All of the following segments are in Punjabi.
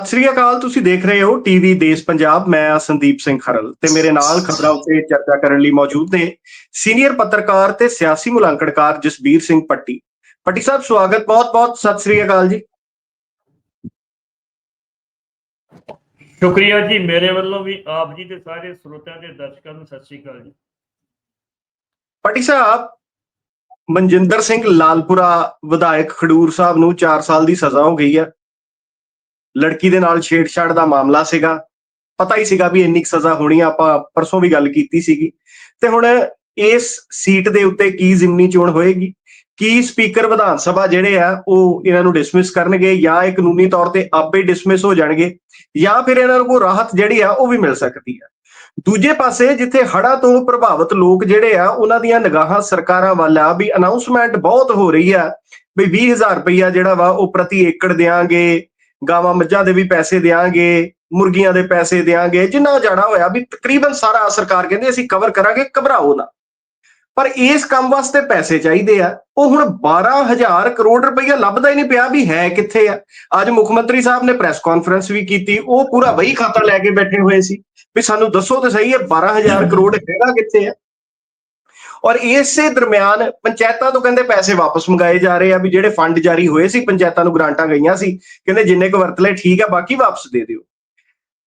ਸਤਿ ਸ੍ਰੀ ਅਕਾਲ ਤੁਸੀਂ ਦੇਖ ਰਹੇ ਹੋ ਟੀਵੀ ਦੇਸ਼ ਪੰਜਾਬ ਮੈਂ ਸੰਦੀਪ ਸਿੰਘ ਖਰਲ ਤੇ ਮੇਰੇ ਨਾਲ ਖਬਰਾਂ ਉੱਤੇ ਚਰਚਾ ਕਰਨ ਲਈ ਮੌਜੂਦ ਨੇ ਸੀਨੀਅਰ ਪੱਤਰਕਾਰ ਤੇ ਸਿਆਸੀ ਮੁਲਾਂਕਣਕਾਰ ਜਸਬੀਰ ਸਿੰਘ ਪੱਟੀ। ਪੱਟੀ ਸਾਹਿਬ ਸਵਾਗਤ ਬਹੁਤ-ਬਹੁਤ ਸਤਿ ਸ੍ਰੀ ਅਕਾਲ ਜੀ। ਸ਼ੁਕਰੀਆ ਜੀ ਮੇਰੇ ਵੱਲੋਂ ਵੀ ਆਪ ਜੀ ਤੇ ਸਾਰੇ ਸਰੋਤਿਆਂ ਤੇ ਦਰਸ਼ਕਾਂ ਨੂੰ ਸਤਿ ਸ੍ਰੀ ਅਕਾਲ ਜੀ। ਪੱਟੀ ਸਾਹਿਬ ਮਨਜਿੰਦਰ ਸਿੰਘ ਲਾਲਪੁਰਾ ਵਿਧਾਇਕ ਖਡੂਰ ਸਾਹਿਬ ਨੂੰ 4 ਸਾਲ ਦੀ ਸਜ਼ਾ ਹੋ ਗਈ ਹੈ। ਲੜਕੀ ਦੇ ਨਾਲ ਛੇੜਛਾੜ ਦਾ ਮਾਮਲਾ ਸੀਗਾ। ਪਤਾ ਹੀ ਸੀਗਾ ਵੀ ਇੰਨੀ ਕੁ ਸਜ਼ਾ ਹੋਣੀ ਆ, ਆਪਾਂ ਪਰਸੋਂ ਵੀ ਗੱਲ ਕੀਤੀ ਸੀਗੀ। ਤੇ ਹੁਣ ਇਸ ਸੀਟ ਦੇ ਉੱਤੇ ਕੀ ਜ਼ਿਮਨੀ ਚੋਣ ਹੋਏਗੀ? ਕੀ ਸਪੀਕਰ ਵਿਧਾਨ ਸਭਾ ਜਿਹੜੇ ਆ, ਉਹ ਇਹਨਾਂ ਨੂੰ ਡਿਸਮਿਸ ਕਰਨਗੇ ਜਾਂ ਇਹ ਕਾਨੂੰਨੀ ਤੌਰ ਤੇ ਆਪੇ ਡਿਸਮਿਸ ਹੋ ਜਾਣਗੇ ਜਾਂ ਫਿਰ ਇਹਨਾਂ ਨੂੰ ਕੋਈ ਰਾਹਤ ਜਿਹੜੀ ਆ, ਉਹ ਵੀ ਮਿਲ ਸਕਦੀ ਆ। ਦੂਜੇ ਪਾਸੇ ਜਿੱਥੇ ਹੜਾ ਤੋਂ ਪ੍ਰਭਾਵਿਤ ਲੋਕ ਜਿਹੜੇ ਆ, ਉਹਨਾਂ ਦੀਆਂ ਨਿਗਾਹਾਂ ਸਰਕਾਰਾਂ ਵੱਲ ਆ ਵੀ ਅਨਾਉਂਸਮੈਂਟ ਬਹੁਤ ਹੋ ਰਹੀ ਆ ਵੀ 20000 ਰੁਪਈਆ ਜਿਹੜਾ ਵਾ, ਉਹ ਪ੍ਰਤੀ ਏਕੜ ਦੇਾਂਗੇ ਗਾਵਾਂ ਮੱਝਾਂ ਦੇ ਵੀ ਪੈਸੇ ਦੇਾਂਗੇ ਮੁਰਗੀਆਂ ਦੇ ਪੈਸੇ ਦੇਾਂਗੇ ਜਿੰਨਾ ਜਾਣਾ ਹੋਇਆ ਵੀ ਤਕਰੀਬਨ ਸਾਰਾ ਸਰਕਾਰ ਕਹਿੰਦੀ ਅਸੀਂ ਕਵਰ ਕਰਾਂਗੇ, ਘਬਰਾਓ ਨਾ। ਪਰ ਇਸ ਕੰਮ ਵਾਸਤੇ ਪੈਸੇ ਚਾਹੀਦੇ ਆ। ਉਹ ਹੁਣ 12000 ਕਰੋੜ ਰੁਪਈਆ ਲੱਭਦਾ ਹੀ ਨਹੀਂ ਪਿਆ ਵੀ ਹੈ ਕਿੱਥੇ ਆ। ਅੱਜ ਮੁੱਖ ਮੰਤਰੀ ਸਾਹਿਬ ਨੇ ਪ੍ਰੈਸ ਕਾਨਫਰੰਸ ਵੀ ਕੀਤੀ, ਉਹ ਪੂਰਾ ਵਹੀ ਖਾਤਾ ਲੈ ਕੇ ਬੈਠੇ ਹੋਏ ਸੀ। ਵੀ ਸਾਨੂੰ ਦੱਸੋ ਤੇ ਸਹੀ ਹੈ 12000 ਕਰੋੜ ਹੈਗਾ ਕਿੱਥੇ ਆ। ਔਰ ਇਸੇ ਦਰਮਿਆਨ ਪੰਚਾਇਤਾਂ ਤੋਂ ਕਹਿੰਦੇ ਪੈਸੇ ਵਾਪਸ ਮੰਗਾਏ ਜਾ ਰਹੇ ਆ ਵੀ ਜਿਹੜੇ ਫੰਡ ਜਾਰੀ ਹੋਏ ਸੀ, ਪੰਚਾਇਤਾਂ ਨੂੰ ਗ੍ਰਾਂਟਾਂ ਗਈਆਂ ਸੀ, ਕਹਿੰਦੇ ਜਿੰਨੇ ਕੁ ਵਰਤ ਲਏ, ਠੀਕ ਆ, ਬਾਕੀ ਵਾਪਸ ਦੇ ਦਿਓ।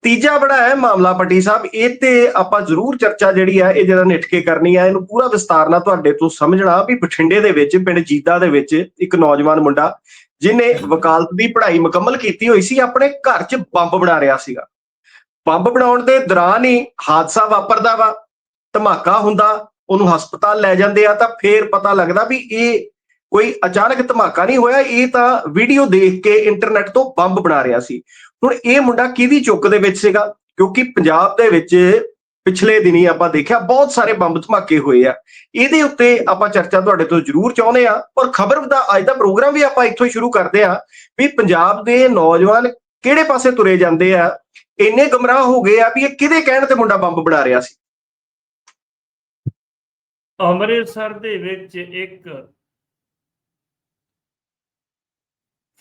ਤੀਜਾ ਬੜਾ ਹੈ ਮਾਮਲਾ ਪੱਟੀ ਸਾਹਿਬ, ਇਹ ਤੇ ਆਪਾਂ ਜ਼ਰੂਰ ਚਰਚਾ ਜਿਹੜੀ ਆ, ਇਹ ਜਿਹੜਾ ਨਿੱਠ ਕੇ ਕਰਨੀ ਹੈ ਇਹਨੂੰ ਪੂਰਾ ਵਿਸਤਾਰ ਨਾਲ ਤੁਹਾਡੇ ਤੋਂ ਸਮਝਣਾ ਵੀ ਬਠਿੰਡੇ ਦੇ ਵਿੱਚ, ਪਿੰਡ ਜੀਦਾ ਦੇ ਵਿੱਚ ਇੱਕ ਨੌਜਵਾਨ ਮੁੰਡਾ ਜਿਨੇ ਵਕਾਲਤ ਦੀ ਪੜ੍ਹਾਈ ਮੁਕੰਮਲ ਕੀਤੀ ਹੋਈ ਸੀ, ਆਪਣੇ ਘਰ 'ਚ ਬੰਬ ਬਣਾ ਰਿਹਾ ਸੀਗਾ। ਬੰਬ ਬਣਾਉਣ ਦੇ ਦੌਰਾਨ ਹੀ ਹਾਦਸਾ ਵਾਪਰਦਾ ਵਾ, ਧਮਾਕਾ ਹੁੰਦਾ ਉਹਨੂੰ ਹਸਪਤਾਲ ਲੈ ਜਾਂਦੇ ਆ ਤਾਂ ਫੇਰ ਪਤਾ ਲੱਗਦਾ ਵੀ ਇਹ ਕੋਈ ਅਚਾਨਕ ਧਮਾਕਾ ਨਹੀਂ ਹੋਇਆ, ਇਹ ਤਾਂ ਵੀਡੀਓ ਦੇਖ ਕੇ ਇੰਟਰਨੈਟ ਤੋਂ ਬੰਬ ਬਣਾ ਰਿਹਾ ਸੀ। ਹੁਣ ਇਹ ਮੁੰਡਾ ਕਿਹਦੀ ਚੁੱਕ ਦੇ ਵਿੱਚ ਸੀਗਾ? ਕਿਉਂਕਿ ਪੰਜਾਬ ਦੇ ਵਿੱਚ ਪਿਛਲੇ ਦਿਨੀ ਆਪਾਂ ਦੇਖਿਆ ਬਹੁਤ ਸਾਰੇ ਬੰਬ ਧਮਾਕੇ ਹੋਏ ਆ। ਇਹਦੇ ਉੱਤੇ ਆਪਾਂ ਚਰਚਾ ਤੁਹਾਡੇ ਤੋਂ ਜ਼ਰੂਰ ਚਾਹੁੰਦੇ ਆ, ਔਰ ਖਬਰ ਦਾ ਅੱਜ ਦਾ ਪ੍ਰੋਗਰਾਮ ਵੀ ਆਪਾਂ ਇੱਥੋਂ ਸ਼ੁਰੂ ਕਰਦੇ ਆ ਵੀ ਪੰਜਾਬ ਦੇ ਨੌਜਵਾਨ ਕਿਹੜੇ ਪਾਸੇ ਤੁਰੇ ਜਾਂਦੇ ਆ? ਇੰਨੇ ਗਮਰਾਹ ਹੋ ਗਏ ਆ ਵੀ ਇਹ ਕਿਹਦੇ ਕਹਿਣ ਤੇ ਮੁੰਡਾ ਬੰਬ ਬਣਾ ਰਿਹਾ ਸੀ? ਅੰਮ੍ਰਿਤਸਰ ਦੇ ਵਿੱਚ ਇੱਕ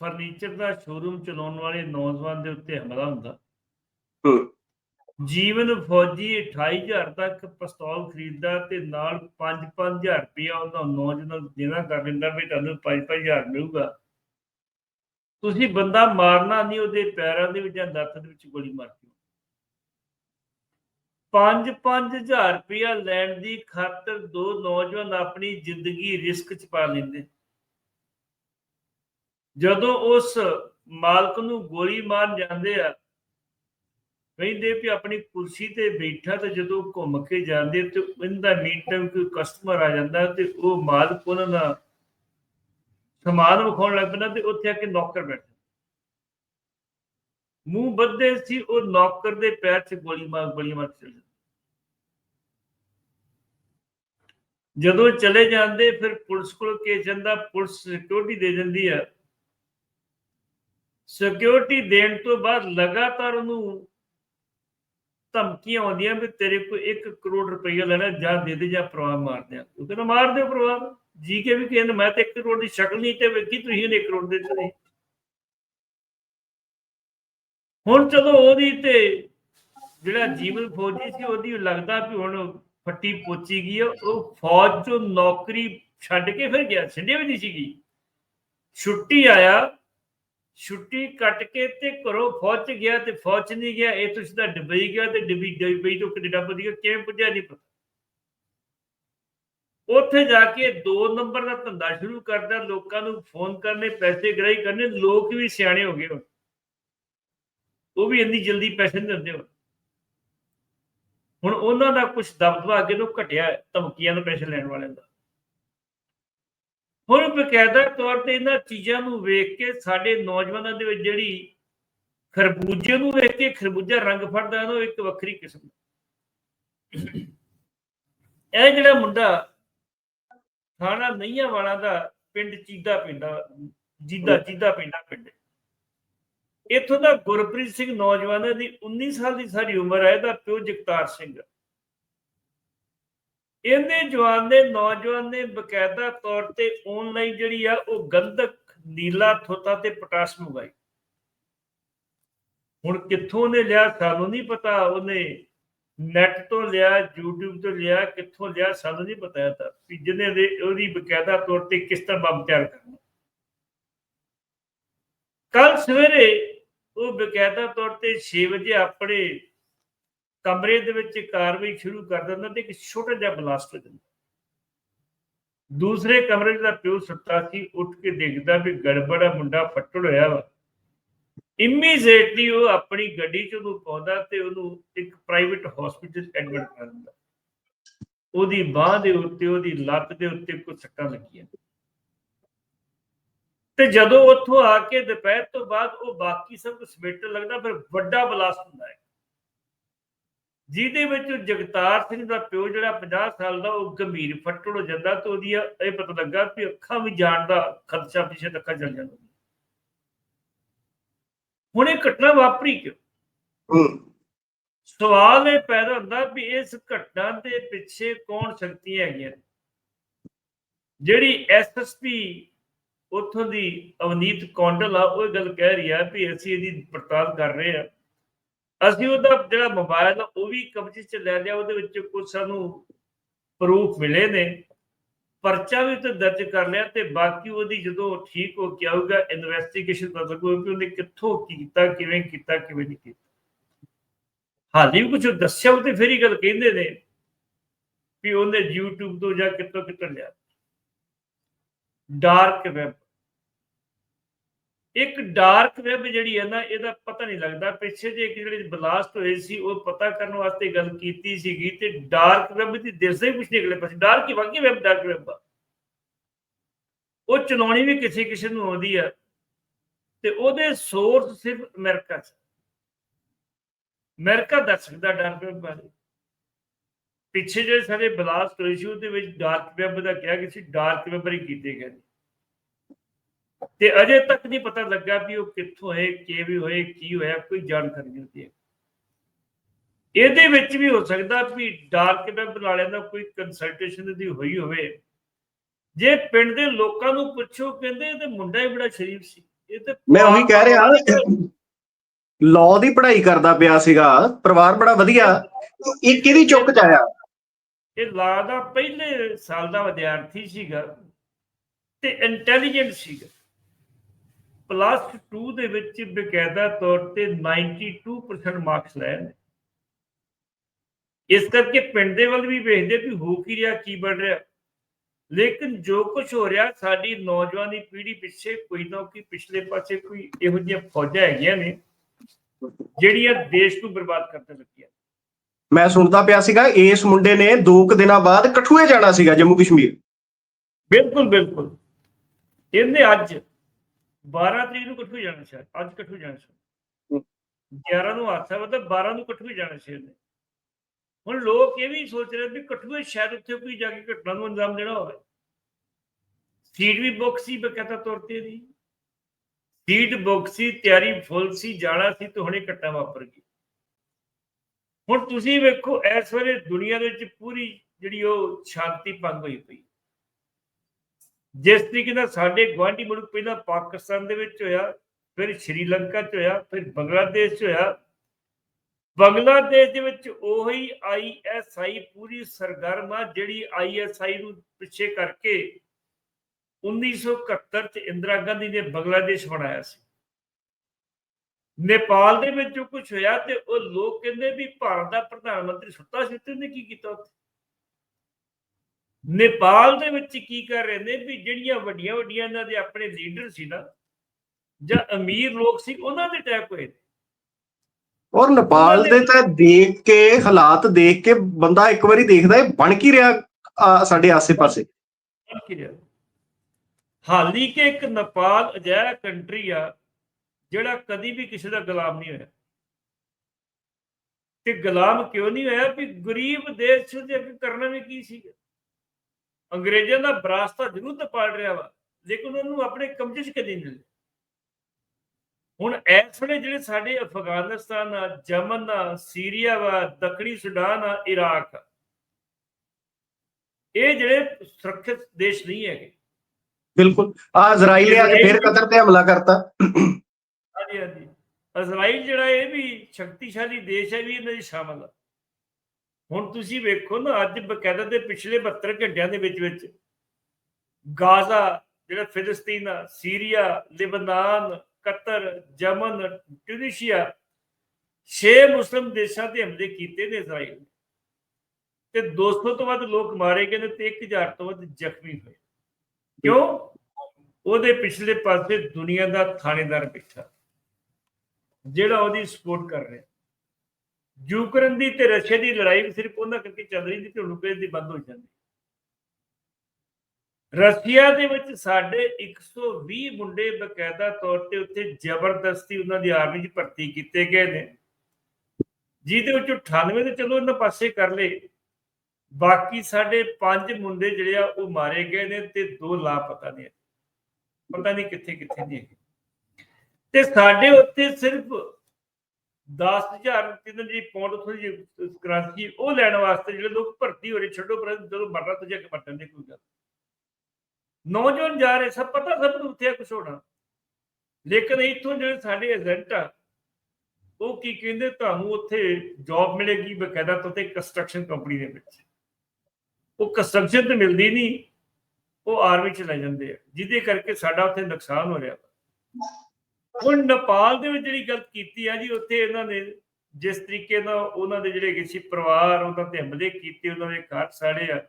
ਫਰਨੀਚਰ ਦਾ ਸ਼ੋਰੂਮ ਚਲਾਉਣ ਵਾਲੇ ਨੌਜਵਾਨ ਦੇ ਉੱਤੇ ਹਮਲਾ ਹੁੰਦਾ। ਜੀਵਨ ਫੌਜੀ 28000 ਤੱਕ ਪਿਸਤੌਲ ਖਰੀਦਦਾ ਤੇ ਨਾਲ 5-5000 ਰੁਪਇਆ ਉਹਦਾ ਨੌਜਵਾਨ ਦੇਣਾ ਕਰ ਦਿੰਦਾ ਵੀ ਤੁਹਾਨੂੰ 5-5000 ਮਿਲੂਗਾ। ਤੁਸੀਂ ਬੰਦਾ ਮਾਰਨਾ ਨਹੀਂ ਉਹਦੇ ਪੈਰਾਂ ਦੇ ਵਿੱਚ ਜਾਂ ਲੱਤ ਦੇ ਵਿੱਚ ਗੋਲੀ ਮਾਰ ਦਿਓ 5-5000 ਰੁਪਇਆ ਲੈਣ ਦੀ ਖਾਤਰ ਦੋ ਨੌਜਵਾਨ ਆਪਣੀ ਜ਼ਿੰਦਗੀ ਰਿਸਕ 'ਚ ਪਾ ਲੈਂਦੇ। ਜਦੋਂ ਉਸ ਮਾਲਕ ਨੂੰ ਗੋਲੀ ਮਾਰ ਜਾਂਦੇ ਆ, ਕਹਿੰਦੇ ਵੀ ਆਪਣੀ ਕੁਰਸੀ ਤੇ ਬੈਠਾ ਤੇ ਜਦੋਂ ਘੁੰਮ ਕੇ ਜਾਂਦੇ ਤੇ ਇਹਦਾ ਮੀਟ ਕੋਈ ਕਸਟਮਰ ਆ ਜਾਂਦਾ ਤੇ ਉਹ ਮਾਲਕ ਉਹਨਾਂ ਦਾ ਸਮਾਨ ਵਿਖਾਉਣ ਲੱਗ ਪੈਂਦਾ ਤੇ ਉੱਥੇ ਆ ਕੇ ਨੌਕਰ ਬੈਠਾ। ਮੂੰਹ ਬੱਧੇ ਸੀ, ਉਹ ਨੌਕਰ ਦੇ ਪੈਰ 'ਚ ਗੋਲੀ ਮਾਰ ਗੋਲੀ ਮਾਰ ਚਲੇ ਜਦੋਂ। ਚਲੇ ਜਾਂਦੇ, ਫਿਰ ਪੁਲਿਸ ਕੋਲ ਕੇਸ ਜਾਂਦਾ, ਪੁਲਿਸ ਸਿਕਿਉਰਿਟੀ ਦੇ ਦਿੰਦੀ ਆ। ਸਿਕਿਉਰਿਟੀ ਦੇਣ ਤੋਂ ਬਾਅਦ ਲਗਾਤਾਰ ਉਹਨੂੰ ਧਮਕੀਆਂ ਆਉਂਦੀਆਂ ਵੀ ਤੇਰੇ ਕੋਲ 1 ਕਰੋੜ ਰੁਪਈਆ ਲੈਣਾ, ਜਾਂ ਦੇ ਦੇ, ਜਾਂ ਪਰਵਾਹ ਮਾਰ ਦਿਆਂ। ਉਹ ਕਹਿੰਦਾ, ਮਾਰ ਦਿਓ ਪਰਵਾਹ। ਜੀ ਕੇ ਵੀ ਕਹਿੰਦਾ, ਮੈਂ ਤੇ 1 ਕਰੋੜ ਦੀ ਸ਼ਕਲ ਨਹੀਂ ਤੇ ਵੇਖੀ, ਤੁਸੀਂ 1 ਕਰੋੜ ਦੇ ਦਿੱਤੇ। ਹੁਣ ਜਦੋਂ ਉਹਦੀ ਤੇ ਜਿਹੜਾ ਜੀਵਨ ਫੌਜੀ ਸੀ, ਉਹਦੀ ਲੱਗਦਾ ਵੀ ਹੁਣ ਫੱਟੀ ਪੋਚੀ ਗਈ ਉਹ ਫੌਜ ਚੋਂ ਨੌਕਰੀ ਛੱਡ ਕੇ ਫਿਰ ਗਿਆ, ਛੱਡਿਆ ਵੀ ਨਹੀਂ ਸੀਗੀ। ਛੁੱਟੀ ਆਇਆ, ਛੁੱਟੀ ਕੱਟ ਕੇ ਤੇ ਘਰੋਂ ਫੌਜ ਚ ਗਿਆ ਤੇ ਫੌਜ ਚ ਨਹੀਂ ਗਿਆ, ਇਹ ਤੁਸੀਂ ਤਾਂ ਦੁਬਈ ਗਿਆ ਤੇ ਦੁਬਈ ਦੁਬਈ ਤੋਂ ਕੈਨੇਡਾ ਵਧੀਆ ਕਿਵੇਂ ਪੁੱਜਿਆ ਨਹੀਂ ਪਤਾ। ਉੱਥੇ ਜਾ ਕੇ ਦੋ ਨੰਬਰ ਦਾ ਧੰਦਾ ਸ਼ੁਰੂ ਕਰਦਾ, ਲੋਕਾਂ ਨੂੰ ਫੋਨ ਕਰਨੇ, ਪੈਸੇ ਗਰਾਈ ਕਰਨੇ, ਲੋਕ ਵੀ ਸਿਆਣੇ ਹੋ ਗਏ ਹੁਣ। ਉਹ ਵੀ ਇੰਨੀ ਜਲਦੀ ਪੈਸੇ ਨਹੀਂ ਦਿੰਦੇ ਹੁਣ। ਉਹਨਾਂ ਦਾ ਕੁਝ ਦਬਦਬਾ ਅੱਗੇ ਤੋਂ ਘਟਿਆ ਧਮਕੀਆਂ ਨੂੰ ਪੈਸੇ ਲੈਣ ਵਾਲਿਆਂ ਦਾ। ਹੁਣ ਬਕਾਇਦਾ ਤੌਰ ਤੇ ਇਹਨਾਂ ਚੀਜ਼ਾਂ ਨੂੰ ਵੇਖ ਕੇ ਸਾਡੇ ਨੌਜਵਾਨਾਂ ਦੇ ਵਿੱਚ ਜਿਹੜੀ ਖਰਬੂਜੇ ਨੂੰ ਵੇਖ ਕੇ ਖਰਬੂਜਾ ਰੰਗ ਫੜਦਾ ਨਾ ਉਹ ਇੱਕ ਵੱਖਰੀ ਕਿਸਮ ਦਾ। ਇਹ ਜਿਹੜਾ ਮੁੰਡਾ ਥਾਣਾ ਨਈਆਂ ਵਾਲਾ ਦਾ ਪਿੰਡ ਚੀਦਾ ਪਿੰਡਾ ਜੀਦਾ ਜੀਦਾ ਪਿੰਡਾ ਪਿੰਡ। ਇੱਥੋਂ ਦਾ ਗੁਰਪ੍ਰੀਤ ਸਿੰਘ ਨੌਜਵਾਨਾਂ ਦੀ 19 ਸਾਲ ਦੀ ਸਾਰੀ ਉਮਰ ਹੈ, ਇਹਦਾ ਪਿਓ ਜਗਤਾਰ ਸਿੰਘ। ਇਹਦੇ ਜਵਾਨ ਦੇ ਨੌਜਵਾਨ ਨੇ ਬਕਾਇਦਾ ਤੌਰ ਤੇ ਆਨਲਾਈਨ ਜਿਹੜੀ ਆ, ਉਹ ਗੰਧਕ ਨੀਲਾ ਥੋਤਾ ਤੇ ਪਟਾਸ ਮੰਗਾਈ ਹੁਣ ਕਿੱਥੋਂ ਨੇ ਲਿਆ ਸਾਨੂੰ ਨਹੀਂ ਪਤਾ, ਉਹਨੇ ਨੈਟ ਤੋਂ ਲਿਆ, YouTube ਤੋਂ ਲਿਆ, ਕਿੱਥੋਂ ਲਿਆ, ਸਾਨੂੰ ਨਹੀਂ ਪਤਾ ਇਹ ਤਾਂ ਵੀ ਜਿਹਨੇ ਦੇ ਉਹਦੀ ਬਕਾਇਦਾ ਤੌਰ ਤੇ ਕਿਸ ਤਰ੍ਹਾਂ ਬੰਬ ਤਿਆਰ ਕਰਨਾ ਕੱਲ ਸਵੇਰੇ ਉਹ ਬਕਾਇਦਾ ਤੌਰ ਤੇ 6 ਵਜੇ ਆਪਣੇ ਕਮਰੇ ਦੇ ਵਿੱਚ ਕਾਰਵਾਈ ਸ਼ੁਰੂ ਕਰ ਦਿੰਦਾ ਤੇ ਇੱਕ ਛੋਟਾ ਜਿਹਾ ਬਲਾਸਟ ਹੋ ਜਾਂਦਾ। ਦੂਸਰੇ ਕਮਰੇ ਦਾ ਪਿਓ ਸੁੱਤਾ ਸੀ, ਉੱਠ ਕੇ ਦੇਖਦਾ ਵੀ ਗੜਬੜਾ ਮੁੰਡਾ ਫੱਟੜ ਹੋਇਆ ਵਾ। ਇਮੀਡੀਏਟਲੀ ਉਹ ਆਪਣੀ ਗੱਡੀ 'ਚ ਉਹਨੂੰ ਪਾਉਂਦਾ ਤੇ ਉਹਨੂੰ ਇੱਕ ਪ੍ਰਾਈਵੇਟ ਹਸਪੀਟਲ ਐਡਮਿਟ ਕਰ ਦਿੰਦਾ। ਉਹਦੀ ਬਾਹ ਦੇ ਉੱਤੇ, ਉਹਦੀ ਲੱਤ ਦੇ ਉੱਤੇ ਕੁਝ ਸੱਟਾਂ ਲੱਗੀਆਂ। ਤੇ ਜਦੋਂ ਉੱਥੋਂ ਆ ਕੇ ਦੁਪਹਿਰ ਤੋਂ ਬਾਅਦ ਉਹ ਬਾਕੀ ਸਭ ਕੁਝ ਸਮੇਟਣ ਲੱਗਦਾ ਫਿਰ ਵੱਡਾ ਬਲਾਸਟ ਹੁੰਦਾ ਹੈ। ਜਿਹਦੇ ਵਿੱਚ ਜਗਤਾਰ ਸਿੰਘ ਦਾ ਪਿਓ ਜਿਹੜਾ 50 ਸਾਲ ਦਾ ਉਹ ਗੰਭੀਰ ਫੱਟੜ ਹੋ ਜਾਂਦਾ ਤੇ ਉਹਦੀ ਇਹ ਪਤਾ ਲੱਗਾ ਕਿ ਅੱਖਾਂ ਵੀ ਜਾਣ ਦਾ ਖਦਸ਼ਾ ਪਿੱਛੇ ਅੱਖਾਂ ਚੱਲ ਜਾਂਦਾ। ਹੁਣ ਇਹ ਘਟਨਾ ਵਾਪਰੀ ਕਿਉਂ? ਸਵਾਲ ਇਹ ਪੈਦਾ ਹੁੰਦਾ ਵੀ ਇਸ ਘਟਨਾ ਦੇ ਪਿੱਛੇ ਕੌਣ ਸ਼ਕਤੀਆਂ ਹੈਗੀਆਂ? ਜਿਹੜੀ ਐਸਐਸਪੀ ਉੱਥੋਂ ਦੀ ਅਵਨੀਤ ਕੌਂਡਲ ਆ, ਉਹ ਗੱਲ ਕਹਿ ਰਹੀ ਆ ਵੀ ਅਸੀਂ ਇਹਦੀ ਪੜਤਾਲ ਕਰ ਰਹੇ ਆ। ਅਸੀਂ ਉਹਦਾ ਜਿਹੜਾ ਮੋਬਾਈਲ ਆ, ਉਹ ਵੀ ਕਬਜ਼ੇ 'ਚ ਲੈ ਲਿਆ, ਉਹਦੇ ਵਿੱਚ ਕੁਝ ਸਾਨੂੰ ਪ੍ਰੂਫ ਮਿਲੇ ਨੇ। ਪਰਚਾ ਵੀ ਤੇ ਦਰਜ ਕਰ ਲਿਆ ਤੇ ਬਾਕੀ ਉਹਦੀ ਜਦੋਂ ਠੀਕ ਹੋ ਕੇ ਆਊਗਾ ਇਨਵੈਸਟੀਗੇਸ਼ਨ ਪਤਾ ਲੱਗੂਗਾ ਕਿ ਉਹਨੇ ਕਿੱਥੋਂ ਕੀਤਾ, ਕਿਵੇਂ ਕੀਤਾ, ਕਿਵੇਂ ਨਹੀਂ ਕੀਤਾ। ਹਾਲੀ ਵੀ ਕੁਝ ਦੱਸਿਆ, ਉਹ ਤੇ ਫਿਰ ਹੀ ਗੱਲ ਕਹਿੰਦੇ ਨੇ ਵੀ ਉਹਨੇ YouTube ਤੋਂ ਜਾਂ ਕਿੱਥੋਂ ਕਿੱਥੋਂ ਲਿਆ। Dark web. ਇੱਕ ਡਾਰਕ ਵੈਬ ਜਿਹੜੀ ਹੈ ਨਾ, ਇਹਦਾ ਪਤਾ ਨਹੀਂ ਲੱਗਦਾ। ਪਿੱਛੇ ਜੇ ਇੱਕ ਜਿਹੜੀ ਬਲਾਸਟ ਹੋਈ ਸੀ, ਉਹ ਪਤਾ ਕਰਨ ਵਾਸਤੇ ਗੱਲ ਕੀਤੀ ਸੀਗੀ ਤੇ ਡਾਰਕ ਵੈਬ ਦੀ ਦਿਸਦਾ ਹੀ ਕੁਝ ਨਿਕਲੇ ਪਾਸੇ। ਡਾਰਕ ਹੀ ਵਾਕੀ ਵੈਬ, ਡਾਰਕ ਵੈਬ ਆ। ਉਹ ਚਲਾਉਣੀ ਵੀ ਕਿਸੇ ਕਿਸੇ ਨੂੰ ਆਉਂਦੀ ਆ ਤੇ ਉਹਦੇ ਸੋਰਸ ਸਿਰਫ ਅਮਰੀਕਾ 'ਚ। ਅਮਰੀਕਾ ਦੱਸ ਸਕਦਾ ਡਾਰਕ ਵੈਬ ਬਾਰੇ। ਪਿੱਛੇ ਜਿਹੜੇ ਸਾਰੇ ਬਲਾਸਟ ਹੋਏ ਸੀ ਉਹਦੇ ਵਿੱਚ ਡਾਰਕ ਵੈਬ ਦਾ ਕਿਹਾ ਕਿ ਸੀ ਡਾਰਕ ਵੈਬ ਹੀ ਕੀਤੇ ਗਏ। ਤੇ ਅਜੇ ਤੱਕ ਨਹੀਂ ਪਤਾ ਲੱਗਾ ਵੀ ਉਹ ਕਿੱਥੋਂ ਹੋਏ ਕਿਵੇਂ ਹੋਏ ਕੀ ਹੋਇਆ ਕੋਈ ਜਾਣਕਾਰੀ ਨਹੀਂ ਹੁੰਦੀ ਹੈ ਇਹਦੇ ਵਿੱਚ ਵੀ ਹੋ ਸਕਦਾ ਵੀ ਡਾਰਕ ਵੈਬ ਵਾਲਿਆਂ ਦਾ ਕੋਈ ਕੰਸਲਟੇਸ਼ਨ ਦੀ ਹੋਈ ਹੋਵੇ। ਜੇ ਪਿੰਡ ਦੇ ਲੋਕਾਂ ਨੂੰ ਪੁੱਛੋ ਕਹਿੰਦੇ ਇਹ ਤੇ ਮੁੰਡਾ ਹੀ ਬੜਾ ਸ਼ਰੀਫ ਸੀ। ਇਹ ਤੇ ਮੈਂ ਉਹੀ ਕਹਿ ਰਿਹਾ ਲਾਅ ਦੀ ਪੜ੍ਹਾਈ ਕਰਦਾ ਪਿਆ ਸੀਗਾ ਪਰਿਵਾਰ ਬੜਾ ਵਧੀਆ। ਇਹ ਕਿਹਦੀ ਚੁੱਕ ਚ ਆਇਆ? ਇਹ ਲਾ ਦਾ ਪਹਿਲੇ ਸਾਲ ਦਾ ਵਿਦਿਆਰਥੀ ਸੀਗਾ ਤੇ ਇੰਟੈਲੀਜੈਂਟ ਸੀਗਾ। ਪਲੱਸ 2 ਦੇ ਵਿੱਚ ਬਕਾਇਦਾ ਤੌਰ ਤੇ 92% ਮਾਰਕਸ ਲਏ ਨੇ ਇਸ ਕਰਕੇ ਪਿੰਡ ਦੇ ਵੱਲ ਵੀ ਵੇਖਦੇ ਵੀ ਹੋ ਕੀ ਰਿਹਾ, ਕੀ ਬਣ ਰਿਹਾ। ਲੇਕਿਨ ਜੋ ਕੁਝ ਹੋ ਰਿਹਾ, ਸਾਡੀ ਨੌਜਵਾਨੀ ਪੀੜ੍ਹੀ ਪਿੱਛੇ ਕੋਈ ਨਾ ਕੋਈ ਪਿਛਲੇ ਪਾਸੇ ਕੋਈ ਇਹੋ ਜਿਹੀਆਂ ਫੌਜਾਂ ਹੈਗੀਆਂ ਨੇ, ਜਿਹੜੀਆਂ ਦੇਸ਼ ਨੂੰ ਬਰਬਾਦ ਕਰਨ ਲੱਗੀਆਂ। ਮੈਂ ਸੁਣਦਾ ਪਿਆ ਸੀਗਾ ਇਸ ਮੁੰਡੇ ਨੇ 2 ਕੁ ਦਿਨਾਂ ਬਾਅਦ ਕਠੂਏ ਜਾਣਾ ਸੀਗਾ ਜੰਮੂ ਕਸ਼ਮੀਰ। ਬਿਲਕੁਲ ਬਿਲਕੁਲ। ਇਹਨੇ ਅੱਜ 12 ਤਰੀਕ ਨੂੰ ਕਠੂ ਜਾਣਾ ਸੀ ਅੱਜ ਕਠੂ ਜਾਣਾ ਸੀ। 11 ਨੂੰ ਹਾਦਸਾ ਤਾਂ 12 ਨੂੰ ਕਠੂ ਜਾਣਾ ਸੀ ਇਹਨੇ। ਹੁਣ ਲੋਕ ਇਹ ਵੀ ਸੋਚ ਰਹੇ ਵੀ ਕਠੂਏ ਸ਼ਾਇਦ ਉੱਥੇ ਕੋਈ ਜਾ ਕੇ ਘਟਨਾ ਨੂੰ ਅੰਜਾਮ ਦੇਣਾ ਹੋਵੇ। ਸੀਟ ਵੀ ਬੁੱਕ ਸੀ ਬਕਾਇਦਾ ਤੌਰ ਤੇ ਦੀ ਸੀਟ ਬੁੱਕ ਸੀ ਤਿਆਰੀ ਫੁੱਲ ਸੀ ਜਾਣਾ ਸੀ ਤੇ ਹੁਣੇ ਘਟਨਾ ਵਾਪਰ ਗਈ। ਹੁਣ ਤੁਸੀਂ ਵੇਖੋ, ਇਸ ਵੇਲੇ ਦੁਨੀਆ ਦੇ ਵਿੱਚ ਪੂਰੀ ਜਿਹੜੀ ਉਹ ਸ਼ਾਂਤੀ ਭੰਗ ਹੋਈ ਪਈ। ਜਿਸ ਤਰੀਕੇ ਨਾਲ ਸਾਡੇ ਗਵਾਂਢੀ ਮੁਲਕ ਪਹਿਲਾਂ ਪਾਕਿਸਤਾਨ ਦੇ ਵਿੱਚ ਹੋਇਆ, ਫਿਰ ਸ਼੍ਰੀਲੰਕਾ 'ਚ ਹੋਇਆ, ਫਿਰ ਬੰਗਲਾਦੇਸ਼ 'ਚ ਹੋਇਆ। ਬੰਗਲਾਦੇਸ਼ ਦੇ ਵਿੱਚ ਉਹੀ ਆਈਐਸਆਈ ਪੂਰੀ ਸਰਗਰਮ ਆ ਜਿਹੜੀ ਆਈਐਸਆਈ ਨੂੰ ਪਿੱਛੇ ਕਰਕੇ 1971 ਚ ਇੰਦਰਾ ਗਾਂਧੀ ਨੇ ਬੰਗਲਾਦੇਸ਼ ਬਣਾਇਆ ਸੀ। ਨੇਪਾਲ ਦੇ ਵਿੱਚ ਜੋ ਕੁਝ ਹੋਇਆ ਤੇ ਉਹ ਲੋਕ ਕਹਿੰਦੇ ਵੀ ਭਾਰਤ ਦਾ ਪ੍ਰਧਾਨ ਮੰਤਰੀ ਸੁੱਤਾ ਸੀ ਤੇ ਉਹਨੇ ਕੀ ਕੀਤਾ ਉੱਥੇ? ਨੇਪਾਲ ਦੇ ਵਿੱਚ ਕੀ ਕਰ ਰਹੇ ਨੇ ਵੀ ਜਿਹੜੀਆਂ ਵੱਡੀਆਂ ਵੱਡੀਆਂ ਇਹਨਾਂ ਦੇ ਆਪਣੇ ਲੀਡਰ ਸੀ ਨਾ ਜਾਂ ਅਮੀਰ ਲੋਕ ਸੀ ਉਹਨਾਂ ਦੇ ਅਟੈਕ ਹੋਏ ਨੇ। ਔਰ ਨੇਪਾਲ ਦੇ ਤਾਂ ਦੇਖ ਕੇ ਹਾਲਾਤ ਦੇਖ ਕੇ ਬੰਦਾ ਇੱਕ ਵਾਰੀ ਦੇਖਦਾ ਇਹ ਬਣ ਕੀ ਰਿਹਾ ਸਾਡੇ ਆਸੇ-ਪਾਸੇ? ਬਣ ਕੀ ਰਿਹਾ। ਹਾਲੀ ਕਿ ਇੱਕ ਨੇਪਾਲ ਅਜਿਹਾ ਕੰਟਰੀ ਆ ਜਿਹੜਾ ਕਦੀ ਵੀ ਕਿਸੇ ਦਾ ਗੁਲਾਮ ਨਹੀਂ ਹੋਇਆ। ਤੇ ਗੁਲਾਮ ਕਿਉਂ ਨਹੀਂ ਹੋਇਆ? ਵੀ ਗਰੀਬ ਦੇਸ਼ ਦੇ ਅੱਗੇ ਕਰਨਾ ਵੀ ਕੀ ਸੀ ਅੰਗਰੇਜ਼ਾਂ ਦਾ ਬਰਾਸਤਾ ਜ਼ਰੂਰ ਤਾਂ ਪਾੜ ਰਿਹਾ ਵਾ ਲੇਕਿਨ ਉਹਨੂੰ ਆਪਣੇ ਕਬਜ਼ੇ 'ਚ ਕਦੇ ਨਹੀਂ ਹੁਣ ਇਸ ਵੇਲੇ ਜਿਹੜੇ ਸਾਡੇ ਅਫਗਾਨਿਸਤਾਨ ਆ ਜਮਨ ਆ ਸੀਰੀਆ ਵਾ ਦੱਖਣੀ ਸੁਡਾਨ ਆ ਇਰਾਕ ਆ ਇਹ ਜਿਹੜੇ ਸੁਰੱਖਿਅਤ ਦੇਸ਼ ਨਹੀਂ ਹੈਗੇ। ਬਿਲਕੁਲ। ਆ ਇਜ਼ਰਾਈਲ ਨੇ ਅੱਜ ਫਿਰ ਕਤਰ ਤੇ ਹਮਲਾ ਕਰਤਾ। ਹਾਂਜੀ ਹਾਂਜੀ। ਇਜ਼ਰਾਈਲ ਜਿਹੜਾ ਇਹ ਵੀ ਸ਼ਕਤੀਸ਼ਾਲੀ ਦੇਸ਼ ਹੈ ਵੀ ਇਹਨਾਂ ਦੀ ਸ਼ਾਮਲ ਆ। ਹੁਣ ਤੁਸੀਂ ਵੇਖੋ ਨਾ, ਅੱਜ ਬਕਾਇਦਾ ਦੇ ਪਿਛਲੇ 72 ਘੰਟਿਆਂ ਦੇ ਵਿੱਚ ਵਿੱਚ ਗਾਜ਼ਾ, ਜਿਹੜਾ ਫਿਲਸਤੀਨ ਆ, ਸੀਰੀਆ, ਲਿਬਨਾਨ, ਕਤਰ, ਯਮਨ, ਟਿਊਨੀਸ਼ੀਆ, ਛੇ ਮੁਸਲਮ ਦੇਸ਼ਾਂ ਤੇ ਹਮਲੇ ਕੀਤੇ ਨੇ ਇਜ਼ਰਾਈਲ ਨੇ। ਤੇ 200 ਤੋਂ ਵੱਧ ਲੋਕ ਮਾਰੇ ਗਏ ਨੇ ਤੇ 1000 ਤੋਂ ਵੱਧ ਜ਼ਖਮੀ ਹੋਏ। ਕਿਉਂ? ਉਹਦੇ ਪਿਛਲੇ ਪਾਸੇ ਦੁਨੀਆ ਦਾ ਥਾਣੇਦਾਰ ਬੈਠਾ। ਜਿਹੜਾ ਉਹਦੀ ਸਪੋਰਟ ਕਰ ਰਿਹਾ। ਯੂਕਰੇਨ ਦੀ ਤੇ ਰਸ਼ੀਆ ਦੀ ਲੜਾਈ ਸਿਰਫ ਉਹਨਾਂ ਕਰਕੇ ਚੱਲ ਰਹੀ ਸੀ ਤੇ ਹੁਣ ਦੀ ਬੰਦ ਹੋ ਜਾਂਦੀ। ਰਸ਼ੀਆ ਦੇ ਵਿੱਚ ਸਾਡੇ 120 ਮੁੰਡੇ ਬਕਾਇਦਾ ਤੌਰ ਤੇ ਉੱਥੇ ਜ਼ਬਰਦਸਤੀ ਉਹਨਾਂ ਦੀ ਆਰਮੀ 'ਚ ਭਰਤੀ ਕੀਤੇ ਗਏ ਨੇ। ਜਿਹਦੇ ਵਿੱਚ 98 ਤੇ ਚਲੋ ਇਹਨਾਂ ਪਾਸੇ ਕਰ ਲਏ। ਬਾਕੀ ਸਾਡੇ ਪੰਜ ਮੁੰਡੇ ਜਿਹੜੇ ਆ ਉਹ ਮਾਰੇ ਗਏ ਨੇ ਤੇ ਦੋ ਲਾਪਤਾ ਨੇ। ਪਤਾ ਨਹੀਂ ਕਿੱਥੇ ਕਿੱਥੇ ਨੇ ਤੇ ਸਾਡੇ ਉੱਤੇ ਸਿਰਫ 10000 ਕਿੰਨੇ ਜੀ ਪੌਂਡ ਉੱਥੋਂ ਕਰੰਸੀ ਉਹ ਲੈਣ ਵਾਸਤੇ ਜਿਹੜੇ ਲੋਕ ਭਰਤੀ ਹੋ ਰਹੇ, ਛੱਡੋ ਪਰ ਜਦੋਂ ਮਰਨਾ ਤਾਂ ਕੇ ਮਟਣ ਦੀ ਕੋਈ ਗੱਲ ਨੌਜਵਾਨ ਜਾ ਰਹੇ, ਸਭ ਪਤਾ, ਸਭ ਨੂੰ ਉੱਥੇ ਕੁਝ ਹੋਣਾ। ਲੇਕਿਨ ਇੱਥੋਂ ਜਿਹੜੇ ਸਾਡੇ ਏਜੰਟ ਆ, ਉਹ ਕੀ ਕਹਿੰਦੇ, ਤੁਹਾਨੂੰ ਉੱਥੇ ਜੌਬ ਮਿਲੇਗੀ ਬਕਾਇਦਾ ਤੋਂ ਤੇ ਕੰਸਟਰਕਸ਼ਨ ਕੰਪਨੀ ਦੇ ਵਿੱਚ। ਉਹ ਕੰਸਟਰਕਸ਼ਨ ਤੇ ਮਿਲਦੀ ਨਹੀਂ, ਉਹ ਆਰਮੀ ਚ ਲੈ ਜਾਂਦੇ ਆ, ਜਿਹਦੇ ਕਰਕੇ ਸਾਡਾ ਉੱਥੇ ਨੁਕਸਾਨ ਹੋ ਰਿਹਾ। ਹੁਣ ਨੇਪਾਲ ਦੇ ਵਿੱਚ ਜਿਹੜੀ ਗੱਲ ਕੀਤੀ ਆ ਜੀ, ਉੱਥੇ ਇਹਨਾਂ ਨੇ ਜਿਸ ਤਰੀਕੇ ਨਾਲ ਉਹਨਾਂ ਦੇ ਜਿਹੜੇ ਹੈਗੇ ਪਰਿਵਾਰ, ਉਹਨਾਂ ਤੇ ਹਮਲੇ ਕੀਤੇ, ਉਹਨਾਂ ਦੇ ਘਰ ਸਾੜੇ ਆ।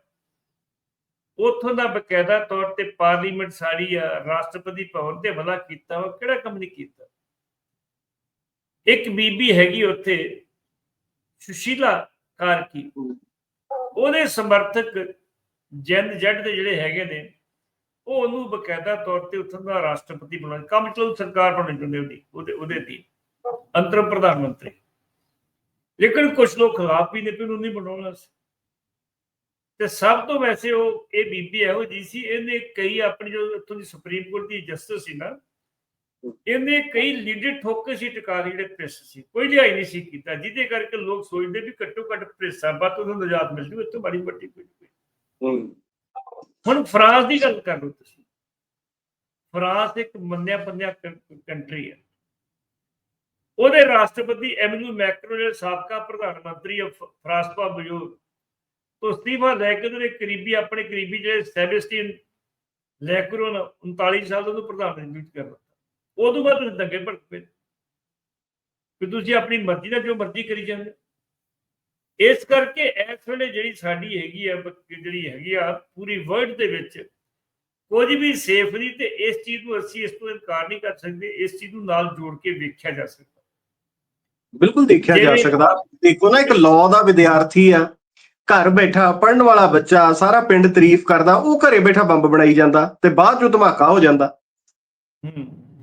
ਉੱਥੋਂ ਦਾ ਬਕਾਇਦਾ ਤੌਰ ਤੇ ਪਾਰਲੀਮੈਂਟ ਸਾੜੀ ਆ, ਰਾਸ਼ਟਰਪਤੀ ਭਵਨ ਤੇ ਹਮਲਾ ਕੀਤਾ ਉਹ ਕਿਹੜਾ ਕੰਮ ਨਹੀਂ ਕੀਤਾ? ਇੱਕ ਬੀਬੀ ਹੈਗੀ ਉੱਥੇ, ਸੁਸ਼ੀਲਾ ਕਾਰਕੀ। ਉਹਦੇ ਸਮਰਥਕ ਜਿੰਦ ਜੱਟ ਦੇ ਜਿਹੜੇ ਹੈਗੇ ਨੇ ਉਹ ਉਹਨੂੰ ਬਕਾਇਦਾ ਤੌਰ ਤੇ ਉੱਥੋਂ ਦਾ ਰਾਸ਼ਟਰਪਤੀ ਬਣਾਉਣਾ, ਕੰਮ ਸਰਕਾਰ ਬਣਾਉਣੀ ਚਾਹੁੰਦੇ ਉਹਦੀ, ਉਹਦੇ ਉਹਦੇ ਦੀ। ਅੰਤਰਮ ਪ੍ਰਧਾਨ ਮੰਤਰੀ। ਲੇਕਿਨ ਕੁਝ ਲੋਕ ਖਿਲਾਫ ਵੀ ਨੇ ਕਿ ਉਹਨੂੰ ਨਹੀਂ ਬਣਾਉਣਾ ਸੀ ਤੇ ਸਭ ਤੋਂ ਵੈਸੇ ਉਹ, ਇਹ ਬੀਬੀ ਇਹੋ ਜੀ ਸੀ, ਇਹਨੇ ਕਈ ਆਪਣੀ ਜੋ ਉੱਥੋਂ ਦੀ ਸੁਪਰੀਮ ਕੋਰਟ ਦੀ ਜਸਟਿਸ ਸੀ ਨਾ, ਇਹਨੇ ਕਈ ਲੀਡਰ ਠੋਕੇ ਸੀ ਟਿਕਾ ਜਿਹੜੇ ਪ੍ਰੈਸ ਸੀ। ਕੋਈ ਲਿਆਈ ਨਹੀਂ ਸੀ ਕੀਤਾ, ਜਿਹਦੇ ਕਰਕੇ ਲੋਕ ਸੋਚਦੇ ਵੀ ਘੱਟੋ ਘੱਟ ਪ੍ਰੈਸਾਂ ਬਾਤ ਉਹਨੂੰ ਨਜਾਤ ਮਿਲ ਜੂ ਇੱਥੋਂ ਬੜੀ ਵੱਡੀ ਕੋਈ ਨਹੀਂ। ਹੁਣ ਫਰਾਂਸ ਦੀ ਗੱਲ ਕਰ ਲਓ ਤੁਸੀਂ। ਫਰਾਂਸ ਇੱਕ ਮੰਨਿਆ ਬੰਨਿਆ ਕੰਟਰੀ ਹੈ। ਉਹਦੇ ਰਾਸ਼ਟਰਪਤੀ ਐਮਨੂ ਮੈਕਰੋ ਜਿਹੜੇ ਸਾਬਕਾ ਪ੍ਰਧਾਨ ਮੰਤਰੀ ਫਰਾਂਸ ਦਾ ਬਜ਼ੁਰਗ ਤੋਂ ਅਸਤੀਫਾ ਲੈ ਕੇ ਉਹਦੇ ਕਰੀਬੀ, ਆਪਣੇ ਕਰੀਬੀ ਜਿਹੜੇ ਸੈਬਸਟੀਨ ਲੈਕਰੋਨ 39 ਸਾਲ ਦਾ ਪ੍ਰਧਾਨ ਮੰਤਰੀ ਕਰ ਦਿੱਤਾ। ਉਦੋਂ ਬਾਅਦ ਦੰਗੇ ਭੜਕ ਪਏ। ਕਿ ਤੁਸੀਂ ਆਪਣੀ ਮਰਜ਼ੀ ਨਾਲ ਜੋ ਮਰਜ਼ੀ ਕਰੀ ਜਾਂਦੇ। ਇਸ ਕਰਕੇ ਇਸ ਵੇਲੇ ਜਿਹੜੀ ਸਾਡੀ ਹੈਗੀ ਆ ਜਿਹੜੀ ਹੈਗੀ ਆ ਪੂਰੀ ਵਰਲਡ ਦੇ ਵਿੱਚ ਕੁਝ ਵੀ ਸੇਫ ਨਹੀਂ ਤੇ ਇਸ ਚੀਜ਼ ਨੂੰ ਅਸੀਂ ਇਸ ਤੋਂ ਇਨਕਾਰ ਨਹੀਂ ਕਰ ਸਕਦੇ ਇਸ ਚੀਜ਼ ਨੂੰ ਨਾਲ ਜੋੜ ਕੇ ਵੇਖਿਆ ਜਾ ਸਕਦਾ। ਬਿਲਕੁਲ ਦੇਖਿਆ ਜਾ ਸਕਦਾ। ਦੇਖੋ ਨਾ ਇੱਕ ਲਾਅ ਦਾ ਵਿਦਿਆਰਥੀ ਆ ਘਰ ਬੈਠਾ ਪੜਨ ਵਾਲਾ ਬੱਚਾ ਸਾਰਾ ਪਿੰਡ ਤਾਰੀਫ ਕਰਦਾ ਉਹ ਘਰੇ ਬੈਠਾ ਬੰਬ ਬਣਾਈ ਜਾਂਦਾ ਤੇ ਬਾਅਦ ਚੋਂ ਧਮਾਕਾ ਹੋ ਜਾਂਦਾ।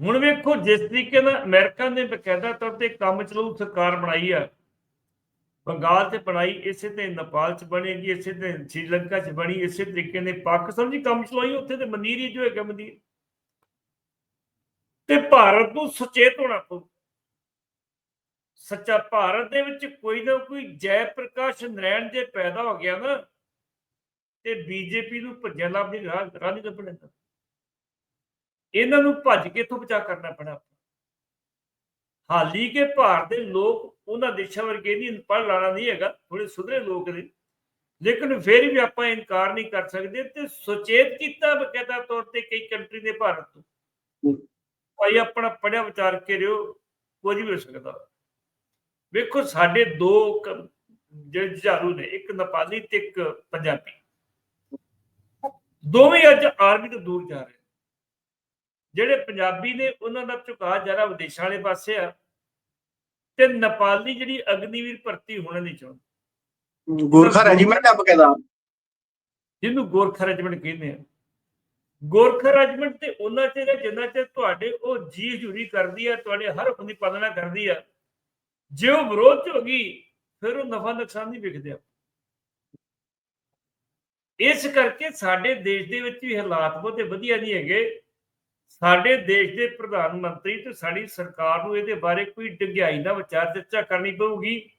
ਹੁਣ ਵੇਖੋ ਜਿਸ ਤਰੀਕੇ ਨਾਲ ਅਮਰੀਕਾ ਨੇ ਬਕਾਇਦਾ ਤੌਰ ਤੇ ਕੰਮ ਚਲਾਉ ਸਰਕਾਰ ਬਣਾਈ ਆ ਬੰਗਾਲ ਤੇ ਬਣਾਈ ਇਸੇ ਤੇ ਨੇਪਾਲ ਚ ਬਣੇਗੀ ਇਸੇ ਤੇ ਸ਼੍ਰੀਲੰਕਾ ਚ ਬਣੀ, ਇਸੇ ਤਰੀਕੇ ਨੇ ਪਾਕਿਸਤਾਨ ਜੀ ਕੰਮ ਚਲਾਈ ਉੱਥੇ ਤੇ ਮਨੀਰੀ ਜੋ ਹੈਗਾ ਮਨੀਰ। ਤੇ ਭਾਰਤ ਨੂੰ ਸੁਚੇਤ ਹੋਣਾ ਪਊ। ਸੱਚਾ ਭਾਰਤ ਦੇ ਵਿੱਚ ਕੋਈ ਨਾ ਕੋਈ ਜੈ ਪ੍ਰਕਾਸ਼ ਨਰੈਣ ਜੇ ਪੈਦਾ ਹੋ ਗਿਆ ਨਾ, ਤੇ ਬੀਜੇਪੀ ਨੂੰ ਭੱਜਣ ਲੱਭ ਦੀ ਰਾਹ ਨਹੀਂ ਲੱਭਣਾ ਇਹਨਾਂ ਨੂੰ। ਭੱਜ ਕੇ ਇੱਥੋਂ ਬਚਾ ਕਰਨਾ ਪੈਣਾ ਹਾਲੀ ਕੇ ਭਾਰਤ ਦੇ ਲੋਕ ਉਹਨਾਂ ਦੇਸ਼ਾਂ ਵਰਗੇ ਨਹੀਂ ਪੜ ਲਾਣਾ ਨਹੀਂ ਹੈਗਾ ਥੋੜੇ ਸੁਧਰੇ ਲੋਕ ਨੇ। ਲੇਕਿਨ ਫਿਰ ਵੀ ਆਪਾਂ ਇਨਕਾਰ ਨਹੀਂ ਕਰ ਸਕਦੇ ਤੇ ਸੁਚੇਤ ਕੀਤਾ ਬਕਾਇਦਾ ਤੌਰ ਤੇ ਕਈ ਕੰਟਰੀ ਨੇ ਭਾਰਤ ਤੋਂ। ਭਾਈ ਆਪਣਾ ਪੜਿਆ ਵਿਚਾਰ ਕੇ ਰਿਓ ਕੁਝ ਵੀ ਹੋ ਸਕਦਾ। ਵੇਖੋ ਸਾਡੇ ਦੋ ਜਿਹੜੇ ਨੇ ਇੱਕ ਨੇਪਾਲੀ ਤੇ ਇੱਕ ਪੰਜਾਬੀ। ਦੋਵੇਂ ਅੱਜ ਆਰਮੀ ਤੋਂ ਦੂਰ ਜਾ ਰਹੇ ਜਿਹੜੇ ਪੰਜਾਬੀ ਨੇ ਉਹਨਾਂ ਦਾ ਝੁਕਾਅ ਜ਼ਿਆਦਾ ਵਿਦੇਸ਼ਾਂ ਵਾਲੇ ਪਾਸੇ ਆ। ਤੇ ਨੇਪਾਲੀ ਜਿਹੜੀ ਅਗਨੀਵੀਰ ਭਰਤੀ ਹੋਣਾ ਨਹੀਂ ਚਾਹੁੰਦੇ ਗੋਰਖਾ ਰੈਜੀਮੈਂਟ ਆ ਬਕਾਇਦਾ ਜਿਹਨੂੰ ਗੋਰਖਾ ਰੈਜੀਮੈਂਟ ਕਹਿੰਦੇ ਆ। ਗੋਰਖਾ ਰੈਜੀਮੈਂਟ ਤੇ ਉਹਨਾਂ ਚਿਰ ਜਿੰਨਾ ਚਿਰ ਤੁਹਾਡੇ ਉਹ ਜੀ ਹਜ਼ੂਰੀ ਕਰਦੀ ਆ ਤੁਹਾਡੇ ਹਰ ਹੁਕਮ ਦੀ ਪਾਲਣਾ ਕਰਦੀ ਆ। ਜੇ ਉਹ ਵਿਰੋਧ ਚ ਹੋ ਗਈ ਫਿਰ ਉਹ ਨਫਾ ਨੁਕਸਾਨ ਨਹੀਂ ਵਿਖਦੇ ਆ ਇਸ ਕਰਕੇ ਸਾਡੇ ਦੇਸ਼ ਦੇ ਵਿੱਚ ਵੀ ਹਾਲਾਤ ਬਹੁਤੇ ਵਧੀਆ ਨਹੀਂ ਹੈਗੇ। ਸਾਡੇ ਦੇਸ਼ ਦੇ ਪ੍ਰਧਾਨ ਮੰਤਰੀ ਤੇ ਸਾਡੀ ਸਰਕਾਰ ਨੂੰ ਇਹਦੇ ਬਾਰੇ ਕੋਈ ਡੰਗਿਆਈ ਦਾ ਵਿਚਾਰ ਚਰਚਾ ਕਰਨੀ ਪਊਗੀ।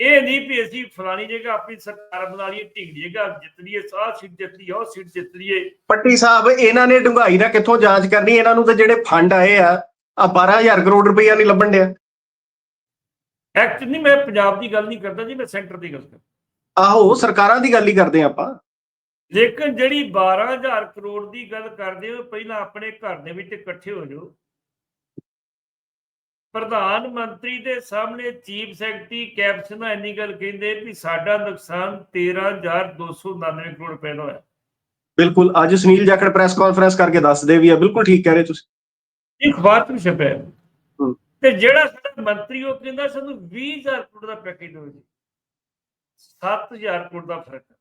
ਇਹ ਨਹੀਂ ਵੀ ਅਸੀਂ ਫਲਾਣੀ ਜਗ੍ਹਾ ਆਪਣੀ ਸਰਕਾਰ ਬਣਾ ਲਈਏ ਢਿੰਗ ਜਗ੍ਹਾ ਜਿੱਤ ਲਈਏ ਸਾਹ ਸੀਟ ਜਿੱਤ ਲਈਏ ਉਹ ਸੀਟ ਜਿੱਤ ਲਈਏ। ਪੱਟੀ ਸਾਹਿਬ ਇਹਨਾਂ ਨੇ ਡੁੰਗਾਈ ਨਾਲ ਕਿੱਥੋਂ ਜਾਂਚ ਕਰਨੀ? ਇਹਨਾਂ ਨੂੰ ਤਾਂ ਜਿਹੜੇ ਫੰਡ ਆਏ ਆ ਆ 12000 ਕਰੋੜ ਰੁਪਈਆ ਨਹੀਂ ਲੱਭਣ ਡਿਆ। ਐਕਟ ਨਹੀਂ ਮੈਂ ਪੰਜਾਬ ਦੀ ਗੱਲ ਨਹੀਂ ਕਰਦਾ ਜੀ ਮੈਂ ਸੈਂਟਰ ਦੀ ਗੱਲ ਕਰਦਾ। ਆਹੋ ਸਰਕਾਰਾਂ ਦੀ ਗੱਲ ਹੀ ਕਰਦੇ ਆਪਾਂ। ਲੇਕਿਨ ਜਿਹੜੀ 12000 ਕਰੋੜ ਦੀ ਗੱਲ ਕਰਦੇ ਹੋ ਪਹਿਲਾਂ ਆਪਣੇ ਘਰ ਦੇ ਵਿੱਚ ਇਕੱਠੇ ਹੋ ਜਾਓ। ਪ੍ਰਧਾਨ ਮੰਤਰੀ ਦੇ ਸਾਹਮਣੇ ਚੀਫ ਸੈਕਟਰੀ ਕੈਪਸ਼ਨ ਇੰਨੀ ਗੱਲ ਕਹਿੰਦੇ ਵੀ ਸਾਡਾ ਨੁਕਸਾਨ 13299 ਕਰੋੜ ਰੁਪਏ ਦਾ ਹੋਇਆ। ਬਿਲਕੁਲ ਅੱਜ ਸੁਨੀਲ ਜਾਖੜ ਪ੍ਰੈਸ ਕਾਨਫਰੰਸ ਕਰਕੇ ਦੱਸਦੇ ਵੀ ਆ ਬਿਲਕੁਲ ਠੀਕ ਕਹਿ ਰਹੇ ਤੁਸੀਂ। ਇਹ ਅਖਬਾਰ ਤੋਂ ਛਪਿਆ। ਹੈ। ਤੇ ਜਿਹੜਾ ਸਾਡਾ ਮੰਤਰੀ ਉਹ ਕਹਿੰਦਾ ਸਾਨੂੰ 20000 ਕਰੋੜ ਦਾ ਪੈਕੇਜ ਦਿਓ ਜੀ। 7000 ਕਰੋੜ ਦਾ ਫ਼ਰਕ ਹੈ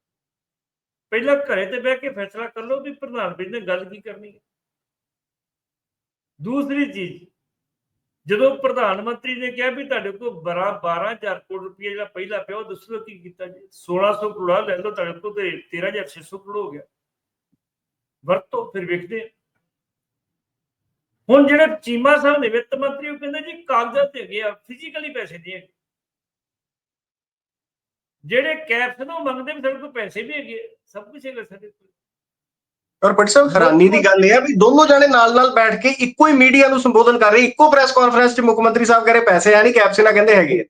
ਪਹਿਲਾਂ ਘਰੇ ਤੇ ਬਹਿ ਕੇ ਫੈਸਲਾ ਕਰ ਲਓ ਵੀ ਪ੍ਰਧਾਨ ਮੰਤਰੀ ਨੇ ਗੱਲ ਕੀ ਕਰਨੀ ਹੈ। ਦੂਸਰੀ ਚੀਜ਼, ਜਦੋਂ ਪ੍ਰਧਾਨ ਮੰਤਰੀ ਨੇ ਕਿਹਾ ਵੀ ਤੁਹਾਡੇ ਕੋਲ 12 12000 ਕਰੋੜ ਰੁਪਏ ਜਿਹੜਾ ਪਹਿਲਾਂ ਪਿਆ, ਉਹ ਦੱਸੋ ਕੀ ਕੀਤਾ ਜੀ 1600 ਕਰੋੜ ਲੈ ਲਓ ਤੁਹਾਡੇ ਕੋਲ ਤੇ 13600 ਕਰੋੜ ਹੋ ਗਿਆ। ਵਰਤੋ, ਫਿਰ ਵੇਖਦੇ ਹਾਂ। ਹੁਣ ਜਿਹੜੇ ਚੀਮਾ ਸਾਹਿਬ ਨੇ ਵਿੱਤ ਮੰਤਰੀ, ਉਹ ਕਹਿੰਦੇ ਜੀ ਕਾਗਜ਼ਾਤ ਤੇ ਗਿਆ ਫਿਜ਼ੀਕਲੀ ਪੈਸੇ ਨਹੀਂ ਹੈਗੇ। ਜਿਹੜੇ ਕੈਪਸ ਨੂੰ ਮੰਗਦੇ ਵੀ ਸਾਡੇ ਕੋਲ ਪੈਸੇ ਵੀ ਹੈਗੇ ਸਭ ਕੁਝ ਹੈਗਾ ਸਾਡੇ ਕੋਲ ਔਰ ਪਟ ਸਾਹਿਬ ਹੈਰਾਨੀ ਦੀ ਗੱਲ ਇਹ ਆ ਵੀ ਦੋਨੋਂ ਜਾਣੇ ਨਾਲ-ਨਾਲ ਬੈਠ ਕੇ ਇੱਕੋ ਹੀ ਮੀਡੀਆ ਨੂੰ ਸੰਬੋਧਨ ਕਰ ਰਹੇ ਇੱਕੋ ਪ੍ਰੈਸ ਕਾਨਫਰੰਸ 'ਚ ਮੁੱਖ ਮੰਤਰੀ ਸਾਹਿਬ ਕਹ ਰਹੇ ਪੈਸੇ ਹੈ ਨਹੀਂ ਕੈਪਸਨਾ ਕਹਿੰਦੇ ਹੈਗੇ ਆ।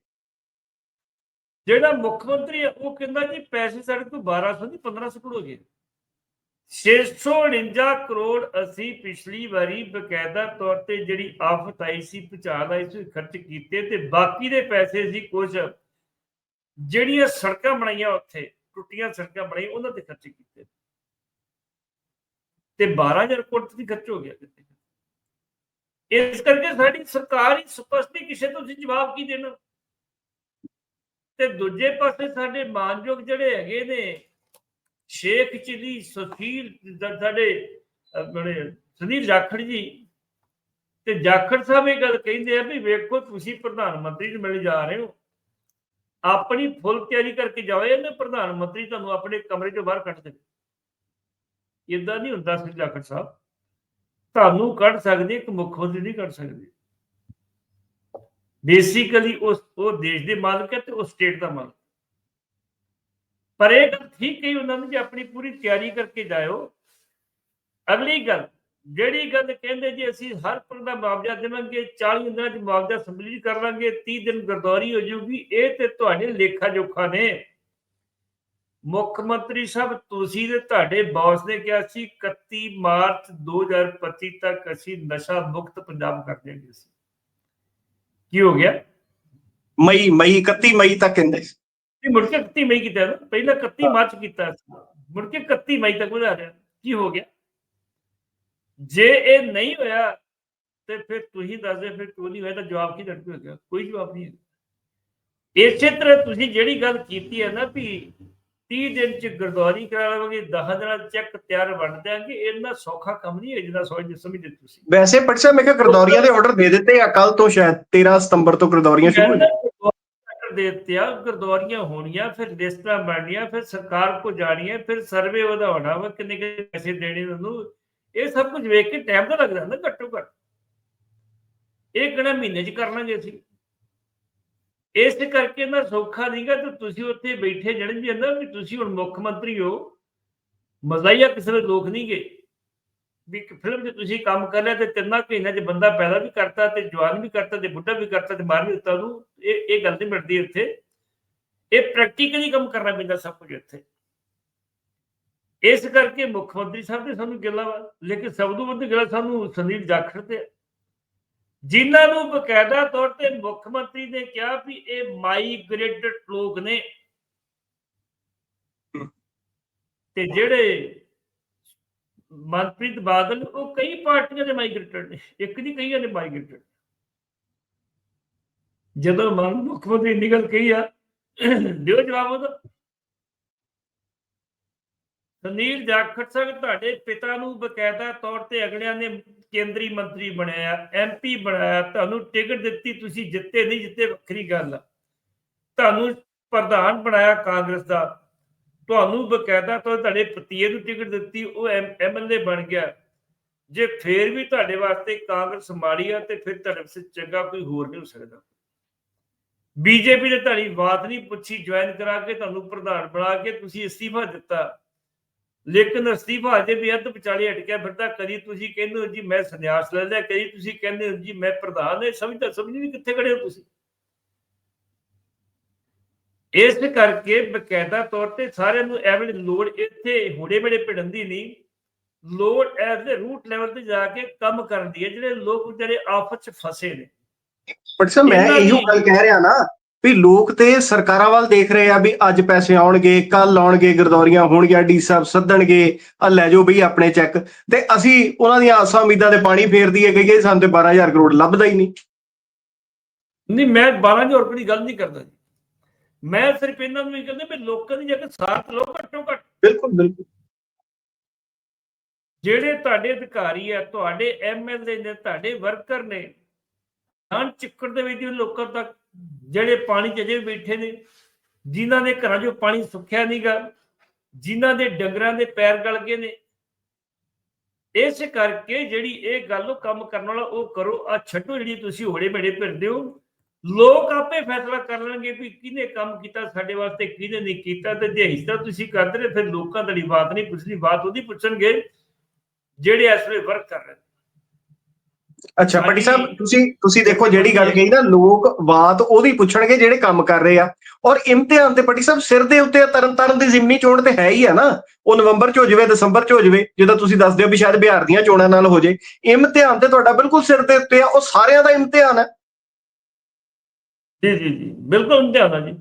ਜਿਹੜਾ ਮੁੱਖ ਮੰਤਰੀ ਉਹ ਕਹਿੰਦਾ ਜੀ ਪੈਸੇ ਸਾਡੇ ਕੋਲ 1200 ਨਹੀਂ 1500 ਕਰੋੜ ਹੋ ਗਏ 649 ਕਰੋੜ ਅਸੀਂ ਪਿਛਲੀ ਵਾਰੀ ਬਕਾਇਦਾ ਤੌਰ ਤੇ ਜਿਹੜੀ ਆਫਤ ਆਈ ਸੀ ਭੁਚਾਲ ਆਈ ਸੀ ਖਰਚ ਕੀਤੇ ਤੇ ਬਾਕੀ ਦੇ ਪੈਸੇ ਸੀ ਕੁਝ ਜਿਹੜੀਆਂ ਸੜਕਾਂ ਬਣਾਈਆਂ ਉੱਥੇ, ਟੁੱਟੀਆਂ ਸੜਕਾਂ ਬਣਾਈਆਂ, ਉਹਨਾਂ ਤੇ ਖਰਚ ਕੀਤੇ। ਤੇ 12000 ਕਰੋੜ ਤੇ ਖਰਚ ਹੋ ਗਿਆ ਕਿਤੇ। ਇਸ ਕਰਕੇ ਸਾਡੀ ਸਰਕਾਰ ਹੀ ਸਪਸ਼ਟ ਕਿਸੇ ਤੋਂ ਤੁਸੀਂ ਜਵਾਬ ਕੀ ਦੇਣਾ। ਤੇ ਦੂਜੇ ਪਾਸੇ ਸਾਡੇ ਮਾਨਯੋਗ ਜਿਹੜੇ ਹੈਗੇ ਨੇ, ਸ਼ੇਖ ਚਿਲੀ ਸੁਖੀਲ ਸਾਡੇ ਆਪਣੇ ਸੁਨੀਲ ਜਾਖੜ ਜੀ, ਤੇ ਜਾਖੜ ਸਾਹਿਬ ਇਹ ਗੱਲ ਕਹਿੰਦੇ ਆ ਵੀ ਵੇਖੋ ਤੁਸੀਂ ਪ੍ਰਧਾਨ ਮੰਤਰੀ ਨੂੰ ਮਿਲ ਜਾ ਰਹੇ ਹੋ। ਆਪਣੀ ਫੁੱਲ ਤਿਆਰੀ ਕਰਕੇ ਜਾਓ, ਇਹਨੇ ਪ੍ਰਧਾਨ ਮੰਤਰੀ ਤੁਹਾਨੂੰ ਆਪਣੇ ਕਮਰੇ ਚੋਂ ਬਾਹਰ ਕੱਢ ਦੇਵੇ ਇਦਾਂ ਨਹੀਂ ਹੁੰਦਾ ਸੁਨੀਲ ਜਾਖੜ ਸਾਹਿਬ। ਤੁਹਾਨੂੰ ਕੱਢ ਸਕਦੇ, ਇੱਕ ਮੁੱਖ ਮੰਤਰੀ ਨਹੀਂ ਕੱਢ ਸਕਦੇ। ਬੇਸਿਕਲੀ ਉਸ, ਉਹ ਦੇਸ਼ ਦੇ ਮਾਲਕ ਹੈ ਤੇ ਉਹ ਸਟੇਟ ਦਾ ਮਾਲਕ। ਪਰ ਇਹ ਗੱਲ ਠੀਕ ਹੈ ਉਹਨਾਂ ਨੇ ਜੇ ਆਪਣੀ ਪੂਰੀ ਤਿਆਰੀ ਕਰਕੇ ਜਾਇਓ। ਅਗਲੀ ਗੱਲ ਜਿਹੜੀ ਗੱਲ ਕਹਿੰਦੇ ਜੀ ਅਸੀਂ ਹਰ ਤਰ੍ਹਾਂ ਦਾ ਮੁਆਵਜ਼ਾ ਦੇਵਾਂਗੇ 40 ਦਿਨਾਂ ਚ ਮੁਆਵਜ਼ਾ ਸੰਭਲੀ ਕਰ ਲਾਂਗੇ 30 ਦਿਨ ਗਰਦੌਰੀ ਹੋ ਜਾਊਗੀ ਇਹ ਤੇ ਤੁਹਾਡੇ ਲੇਖਾ ਜੋਖਾ ਨੇ। ਮੁੱਖ ਮੰਤਰੀ ਸਾਹਿਬ ਤੁਸੀਂ ਤੇ ਤੁਹਾਡੇ ਬੌਸ ਨੇ ਕਿਹਾ ਸੀ 31 ਮਾਰਚ 2025 ਤੱਕ ਅਸੀਂ ਨਸ਼ਾ ਮੁਕਤ ਪੰਜਾਬ ਕਰ ਦੇਵਾਂਗੇ ਅਸੀਂ। ਕੀ ਹੋ ਗਿਆ? ਮਈ ਮਈ 31 ਮਈ ਤੱਕ ਕਹਿੰਦੇ ਸੀ। ਇਹ ਮੁੜ ਕੇ 31 ਮਈ ਕੀਤਾ ਪਹਿਲਾਂ 31 ਮਾਰਚ ਕੀਤਾ ਸੀ। ਮੁੜ ਕੇ 31 ਮਈ ਤੱਕ ਵਧਾ ਰਿਹਾ। ਕੀ ਹੋ ਗਿਆ? ਜੇ ਇਹ ਨਹੀਂ ਹੋਇਆ ਤੇ ਫਿਰ ਤੁਸੀਂ ਦੱਸ ਦੇ ਫਿਰ ਕਿਉਂ ਨਹੀਂ ਹੋਇਆ? ਤਾਂ ਜਵਾਬ ਕੀ ਕੋਲ ਹੈਗਾ? ਕੋਈ ਜਵਾਬ ਨਹੀਂ ਹੈ। ਇਸੇ ਤਰ੍ਹਾਂ ਤੁਸੀਂ ਜਿਹੜੀ ਗੱਲ ਕੀਤੀ ਹੈ ਨਾ ਵੀ 30 ਦਿਨ ਚ ਗਰਦੌਰੀ ਕਰਾ ਲਵਾਂਗੇ 10 ਦਿਨਾਂ ਚੈੱਕ ਤਿਆਰ ਵੰਡ ਦਿਆਂਗੇ ਇੰਨਾ ਸੌਖਾ ਕੰਮ ਨਹੀਂ ਹੈ ਜਿੰਨਾ ਸੋਚ ਸਮਝਦੇ ਤੁਸੀਂ। ਵੈਸੇ ਪਟ ਸਾਹਿਬ ਮੈਂ ਕਿਹਾ ਗਰਦੌਰੀਆਂ ਦੇ ਆਰਡਰ ਦੇ ਦਿੱਤੇ ਆ ਕੱਲ ਤੋਂ ਸ਼ਾਇਦ 13 ਸਤੰਬਰ ਤੋਂ ਗਰਦੌਰੀਆਂ ਸ਼ੁਰੂ ਹੋ ਦੇ ਦਿੱਤੇ ਆ ਗਰਦੌਰੀਆਂ ਹੋਣੀਆਂ ਫਿਰ ਲਿਸਟਾਂ ਬਣਨੀਆਂ ਫਿਰ ਸਰਕਾਰ ਕੋ ਜਾਣੀਆਂ ਫਿਰ ਸਰਵੇ ਵਧਾਉਣਾ ਵਾ ਕਿੰਨੇ ਕਿੰਨੇ ਪੈਸੇ ਦੇਣੇ ਉਹਨੂੰ। ਇਹ ਸਭ ਕੁਝ ਵੇਖ ਕੇ ਟਾਈਮ ਤਾਂ ਲੱਗਦਾ ਨਾ ਘੱਟੋ ਘੱਟ। ਇਹ ਕਿਹੜਾ ਮਹੀਨੇ 'ਚ ਕਰ ਲਾਂਗੇ ਅਸੀਂ? ਇਸ ਕਰਕੇ ਨਾ ਸੌਖਾ ਨਹੀਂਗਾ ਤੇ ਤੁਸੀਂ ਉੱਥੇ ਬੈਠੇ ਜਿਹੜੇ ਵੀ ਅੰਦਰ ਵੀ ਤੁਸੀਂ ਹੁਣ ਮੁੱਖ ਮੰਤਰੀ ਹੋ, ਮਜ਼ਾਈਆ ਕਿਸੇ ਦੇ ਲੋਕ ਨਹੀਂਗੇ ਵੀ ਇੱਕ ਫਿਲਮ 'ਚ ਤੁਸੀਂ ਕੰਮ ਕਰ ਲਿਆ ਤੇ ਤਿੰਨਾਂ ਮਹੀਨਿਆਂ 'ਚ ਬੰਦਾ ਪੈਦਾ ਵੀ ਕਰਤਾ ਤੇ ਜਵਾਨ ਵੀ ਕਰਤਾ ਤੇ ਬੁੱਢਾ ਵੀ ਕਰਤਾ ਤੇ ਮਾਰ ਵੀ ਦਿੱਤਾ ਉਹਨੂੰ, ਇਹ ਇਹ ਗੱਲ ਨਹੀਂ ਮਿਲਦੀ ਇੱਥੇ। ਇਹ ਪ੍ਰੈਕਟੀਕਲੀ ਕੰਮ ਕਰਨਾ ਪੈਂਦਾ ਸਭ ਕੁਝ ਇੱਥੇ। ਇਸ ਕਰਕੇ ਮੁੱਖ ਮੰਤਰੀ ਸਾਹਿਬ ਦੇ ਸਾਨੂੰ ਗਿਲਾ ਵਾ, ਲੇਕਿਨ ਸਭ ਤੋਂ ਵੱਧ ਗਿਲਾ ਸਾਨੂੰ ਸੰਦੀਪ ਜਾਖੜ ਤੇ ਜਿਨ੍ਹਾਂ ਨੂੰ ਬਕਾਇਦਾ ਤੌਰ ਤੇ ਮੁੱਖ ਮੰਤਰੀ ਨੇ ਕਿਹਾ ਵੀ ਇਹ ਮਾਈਗ੍ਰੇਟਡ ਲੋਕ ਨੇ। ਤੇ ਜਿਹੜੇ ਮਨਪ੍ਰੀਤ ਬਾਦਲ, ਉਹ ਕਈ ਪਾਰਟੀਆਂ ਦੇ ਮਾਈਗ੍ਰੇਟਡ ਨੇ, ਇੱਕ ਨਹੀਂ ਕਈਆਂ ਦੇ ਮਾਈਗ੍ਰੇਟਡ ਜਦੋਂ ਮਨ ਮੁੱਖ ਮੰਤਰੀ ਇੰਨੀ ਗੱਲ ਕਹੀ ਆ, ਦਿਓ ਜਵਾਬ ਉਹਦਾ। ਸੁਨੀਲ ਜਾਖੜ ਸਾਹਿਬ, ਤੁਹਾਡੇ ਪਿਤਾ ਨੂੰ ਬਕਾਇਦਾ ਤੌਰ ਤੇ ਅਗਲਿਆਂ ਨੇ ਕੇਂਦਰੀ ਮੰਤਰੀ ਬਣਾਇਆ ਐਮਪੀ ਬਣਾਇਆ, ਤੁਹਾਨੂੰ ਟਿਕਟ ਦਿੱਤੀ, ਤੁਸੀਂ ਜਿੱਤੇ ਨਹੀਂ ਜਿੱਤੇ, ਵੱਖਰੀ ਗੱਲ ਆ। ਤੁਹਾਨੂੰ ਪ੍ਰਧਾਨ ਬਣਾਇਆ ਕਾਂਗਰਸ ਦਾ। ਤੁਹਾਨੂੰ ਬਕਾਇਦਾ ਤੌਰ ਤੁਹਾਡੇ ਪਤੀਏ ਨੂੰ ਟਿਕਟ ਦਿੱਤੀ, ਉਹ ਐਮਐਲਏ ਬਣ ਗਿਆ। ਜੇ ਫੇਰ ਵੀ ਤੁਹਾਡੇ ਵਾਸਤੇ ਕਾਂਗਰਸ ਮਾੜੀ ਆ, ਤੇ ਫਿਰ ਤੁਹਾਡੇ ਵਾਸਤੇ ਚੰਗਾ ਕੋਈ ਹੋਰ ਨਹੀਂ ਹੋ ਸਕਦਾ। ਬੀਜੇਪੀ ਨੇ ਤੁਹਾਡੀ ਬਾਤ ਨਹੀਂ ਪੁੱਛੀ, ਜੁਆਇਨ ਕਰਾ ਕੇ ਤੁਹਾਨੂੰ ਪ੍ਰਧਾਨ ਬਣਾ ਕੇ ਤੁਸੀਂ ਅਸਤੀਫਾ ਦਿੱਤਾ। ਲੇਕਿਨ ਅਸਤੀਫਾ ਅਜੇ ਵੀ ਅੱਧ ਵਿਚਾਲੇ ਅਟਕਿਆ ਫਿਰਦਾ ਕਦੀ ਤੁਸੀਂ ਕਹਿੰਦੇ ਹੋ ਜੀ ਮੈਂ ਸੰਨਿਆਸ ਲੈ ਲਿਆ ਕਦੀ ਤੁਸੀਂ ਕਹਿੰਦੇ ਹੋ ਜੀ ਮੈਂ ਪ੍ਰਧਾਨ ਹਾਂ ਸਮਝਦਾ ਸਮਝ ਨਹੀਂ ਕਿੱਥੇ ਖੜੇ ਹੋ ਤੁਸੀਂ? ਇਸ ਕਰਕੇ ਬਕਾਇਦਾ ਤੌਰ ਤੇ ਸਾਰਿਆਂ ਨੂੰ ਐਵੇਂ ਲੋੜ ਇੱਥੇ ਹੋੜੇ ਮੇੜੇ ਭਿੜਨ ਦੀ ਨਹੀਂ। ਲੋੜ ਐਸ ਦੇ ਰੂਟ ਲੈਵਲ ਤੇ ਜਾ ਕੇ ਕੰਮ ਕਰਨ ਦੀ ਹੈ ਜਿਹੜੇ ਲੋਕ ਜਿਹੜੇ ਆਪਸ ਚ ਫਸੇ ਨੇ। ਬਟ ਸਰ ਮੈਂ ਇਹੋ ਗੱਲ ਕਹਿ ਰਿਹਾ ਨਾ ਵੀ ਲੋਕ ਤੇ ਸਰਕਾਰਾਂ ਵੱਲ ਦੇਖ ਰਹੇ ਆ ਵੀ ਅੱਜ ਪੈਸੇ ਆਉਣਗੇ ਕੱਲ ਆਉਣਗੇ ਗਰਦੌਰੀਆਂ ਹੋਣਗੀਆਂ ਡੀ ਸਾਹਿਬ ਸੱਦਣਗੇ ਆ ਲੈ ਜਾਓ ਬਈ ਆਪਣੇ ਚੈੱਕ। ਤੇ ਅਸੀਂ ਉਹਨਾਂ ਦੀਆਂ ਆਸਾਂ ਉਮੀਦਾਂ ਤੇ ਪਾਣੀ ਫੇਰ ਦਈਏ ਕਹੀਏ ਸਾਨੂੰ ਤੇ 12000 ਕਰੋੜ ਲੱਭਦਾ ਹੀ ਨਹੀਂ। ਨਹੀਂ ਮੈਂ 12000 ਰੁਪਏ ਦੀ ਗੱਲ ਨਹੀਂ ਕਰਦਾ ਜੀ। ਮੈਂ ਸਿਰਫ ਇਹਨਾਂ ਨੂੰ ਇਹ ਕਹਿੰਦਾ ਵੀ ਲੋਕਾਂ ਦੀ ਜਗ੍ਹਾ ਸਾਥ ਲੋ ਘੱਟੋ ਘੱਟ। ਬਿਲਕੁਲ ਬਿਲਕੁਲ। ਜਿਹੜੇ ਤੁਹਾਡੇ ਅਧਿਕਾਰੀ ਆ ਤੁਹਾਡੇ ਐਮਐਲਏ ਨੇ ਤੁਹਾਡੇ ਵਰਕਰ ਨੇ ਹਾਂ ਚਿੱਕੜ ਦੇ ਵਿੱਚ ਲੋਕਾਂ ਤੱਕ ਜਿਹੜੇ ਪਾਣੀ 'ਚ ਅਜੇ ਵੀ ਬੈਠੇ ਨੇ, ਜਿਨ੍ਹਾਂ ਦੇ ਘਰਾਂ 'ਚੋਂ ਪਾਣੀ ਸੁੱਕਿਆ ਨਹੀਂਗਾ ਜਿਨ੍ਹਾਂ ਦੇ ਡੰਗਰਾਂ ਦੇ ਪੈਰ ਗਲ ਗਏ ਨੇ, ਇਸ ਕਰਕੇ ਜਿਹੜੀ ਇਹ ਗੱਲ ਉਹ ਕੰਮ ਕਰਨ ਵਾਲਾ ਉਹ ਕਰੋ ਆ ਛੱਡੋ ਜਿਹੜੀ ਤੁਸੀਂ ਹੋੜੇ ਮੇੜੇ ਫਿਰਦੇ ਹੋ ਲੋਕ ਆਪੇ ਫੈਸਲਾ ਕਰ ਲੈਣਗੇ ਵੀ ਕਿਹਨੇ ਕੰਮ ਕੀਤਾ, ਸਾਡੇ ਵਾਸਤੇ ਕਿਹਨੇ ਨਹੀਂ ਕੀਤਾ ਤੇ ਜੇ ਹਿੱਸਾ ਤੁਸੀਂ ਕਰਦੇ ਰਹੇ ਫਿਰ ਲੋਕਾਂ ਦੀ ਬਾਤ ਨਹੀਂ ਪੁੱਛਣੀ, ਬਾਤ ਉਹਦੀ ਪੁੱਛਣਗੇ, ਜਿਹੜੇ ਇਸ ਵੇਲੇ ਵਰਕ ਕਰ ਰਹੇ ਨੇ। ਅੱਛਾ ਪਟੀ ਸਾਹਿਬ। ਤੁਸੀਂ ਤੁਸੀਂ ਦੇਖੋ ਜਿਹੜੀ ਗੱਲ ਕਹੀ ਨਾ ਲੋਕ ਬਾਤ ਉਹਦੀ ਪੁੱਛਣਗੇ ਜਿਹੜੇ ਕੰਮ ਕਰ ਰਹੇ ਆ। ਔਰ ਇਮਤਿਹਾਨ ਤੇ ਪਟੀ ਸਾਹਿਬ ਸਿਰ ਦੇ ਉੱਤੇ ਆ, ਤਰਨ ਤਾਰਨ ਦੀ ਜ਼ਿਮਨੀ ਚੋਣ ਤੇ ਹੈ ਹੀ ਆ ਨਾ। ਉਹ ਨਵੰਬਰ ਚ ਹੋ ਜਾਵੇ ਦਸੰਬਰ ਚ ਹੋ ਜਾਵੇ ਜਦੋਂ ਤੁਸੀਂ ਦੱਸਦੇ ਹੋ ਵੀ ਸ਼ਾਇਦ ਬਿਹਾਰ ਦੀਆਂ ਚੋਣਾਂ ਨਾਲ ਹੋ ਜੇ। ਇਮਤਿਹਾਨ ਤੇ ਤੁਹਾਡਾ ਬਿਲਕੁਲ ਸਿਰ ਦੇ ਉੱਤੇ ਆ ਉਹ ਸਾਰਿਆਂ ਦਾ ਇਮਤਿਹਾਨ ਹੈ ਜੀ ਜੀ ਜੀ ਬਿਲਕੁਲ ਇਮਤਿਹਾਨ ਆ ਜੀ।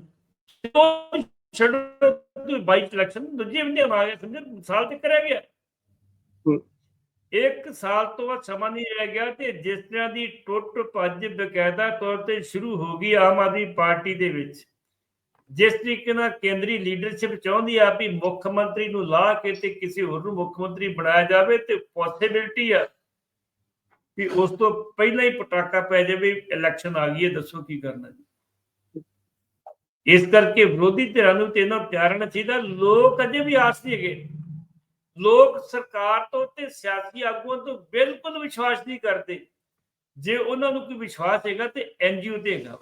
ਛੱਡੋ ਤੁਸੀਂ ਇਲੈਕਸ਼ਨ ਦੂਜੀ ਇਮਤਿਹਾਨ ਆ ਗਿਆ ਸਮਝੇ? ਸਾਲ ਤੇ ਕਰਿਆ ਗਿਆ। ਇੱਕ ਸਾਲ ਤੋਂ ਬਾਅਦ ਸਮਾਂ ਨਹੀਂ ਰਹਿ ਗਿਆ ਤੇ ਜਿਸ ਤਰ੍ਹਾਂ ਦੀ ਟੁੱਟ ਭੱਜ ਬਕਾਇਦਾ ਤੌਰ ਤੇ ਸ਼ੁਰੂ ਹੋ ਗਈ ਆਮ ਆਦਮੀ ਪਾਰਟੀ ਦੇ ਵਿੱਚ। ਜਿਸ ਤਰੀਕੇ ਨਾਲ ਕੇਂਦਰੀ ਲੀਡਰਸ਼ਿਪ ਚਾਹੁੰਦੀ ਆ ਵੀ ਮੁੱਖ ਮੰਤਰੀ ਨੂੰ ਲਾ ਕੇ ਤੇ ਕਿਸੇ ਹੋਰ ਨੂੰ ਮੁੱਖ ਮੰਤਰੀ ਬਣਾਇਆ ਜਾਵੇ ਤੇ ਪੋਸਿਬਿਲਿਟੀ ਆ ਕਿ ਉਸ ਤੋਂ ਪਹਿਲਾਂ ਹੀ ਪਟਾਕਾ ਪੈ ਜਾਵੇ ਇਲੈਕਸ਼ਨ ਆ ਗਈ ਹੈ, ਦੱਸੋ ਕੀ ਕਰਨਾ ਜੀ? ਇਸ ਕਰਕੇ ਵਿਰੋਧੀ ਧਿਰਾਂ ਨੂੰ ਤੇ ਇਹਨਾਂ ਤਿਆਰਨਾ ਚਾਹੀਦਾ। ਲੋਕ ਅਜੇ ਵੀ ਆਸ ਨਹੀਂ ਹੈਗੇ। ਲੋਕ ਸਰਕਾਰ ਤੋਂ ਤੇ ਸਿਆਸੀ ਆਗੂਆਂ ਤੋਂ ਬਿਲਕੁਲ ਵਿਸ਼ਵਾਸ ਨਹੀਂ ਕਰਦੇ। ਜੇ ਉਹਨਾਂ ਨੂੰ ਕੋਈ ਵਿਸ਼ਵਾਸ ਹੈਗਾ ਤੇ ਐਨਜੀਓ ਤੇ ਹੈਗਾ।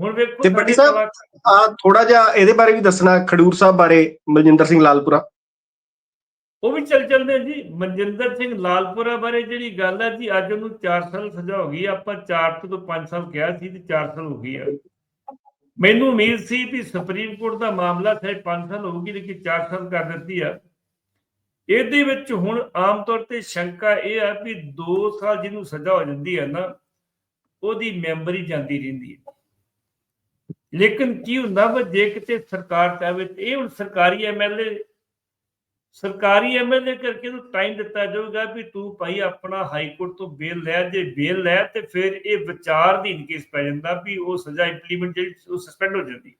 ਹੁਣ ਵੇਖੋ ਤੇ ਸਾਡੇ ਸਾਹਿਬ, ਆ ਥੋੜਾ ਜਿਹਾ ਇਹਦੇ ਬਾਰੇ ਵੀ ਦੱਸਣਾ ਖਡੂਰ ਸਾਹਿਬ ਬਾਰੇ ਮਨਜਿੰਦਰ ਸਿੰਘ ਲਾਲਪੁਰਾ। ਉਹ ਵੀ ਚੱਲ ਚੱਲਦੇ ਜੀ। ਮਨਜਿੰਦਰ ਸਿੰਘ ਲਾਲਪੁਰਾ ਬਾਰੇ ਜਿਹੜੀ ਗੱਲ ਹੈ ਜੀ ਅੱਜ ਉਹਨੂੰ 4 ਸਾਲ ਸਜ਼ਾ ਹੋ ਗਈ ਆਪਾਂ 4 ਤੋਂ 5 ਸਾਲ ਕਿਹਾ ਸੀ ਤੇ 4 ਸਾਲ ਹੋ ਗਈ ਆ। ਮੈਨੂੰ ਉਮੀਦ ਸੀ ਵੀ ਸੁਪਰੀਮ ਕੋਰਟ ਦਾ ਮਾਮਲਾ ਸਿਰ 5 ਸਾਲ ਹੋਊਗੀ ਲੇਕਿਨ 4 ਸਾਲ ਕਰ ਦਿੱਤੀ ਆ। ਇਹਦੇ ਵਿੱਚ ਹੁਣ ਆਮ ਤੌਰ ਤੇ ਸ਼ੰਕਾ ਇਹ ਆ ਵੀ 2 ਸਾਲ ਜਿਹਨੂੰ ਸਜ਼ਾ ਹੋ ਜਾਂਦੀ ਹੈ ਨਾ, ਉਹਦੀ ਮੈਮਰੀ ਜਾਂਦੀ ਰਹਿੰਦੀ ਹੈ। ਲੇਕਿਨ ਕੀ ਹੁੰਦਾ ਵਾ, ਜੇ ਕਿਤੇ ਸਰਕਾਰ ਚਾਹੇ ਇਹ ਹੁਣ ਸਰਕਾਰੀ ਐਮਐਲਏ ਸਰਕਾਰੀ ਐਮਐਲਏ ਕਰਕੇ ਨੂੰ ਟਾਈਮ ਦਿੱਤਾ ਜਾਊਗਾ ਵੀ ਤੂੰ ਭਾਈ ਆਪਣਾ ਹਾਈ ਕੋਰਟ ਤੋਂ ਬੇਲ ਲੈ, ਜੇ ਬੇਲ ਲੈ ਤੇ ਫਿਰ ਇਹ ਵਿਚਾਰ ਦੀ ਕੇਸ ਪੈ ਜਾਂਦਾ ਵੀ ਉਹ ਸਜ਼ਾ ਇੰਪਲੀਮੈਂਟ ਜਿਹੜੀ, ਉਹ ਸਸਪੈਂਡ ਹੋ ਜਾਂਦੀ।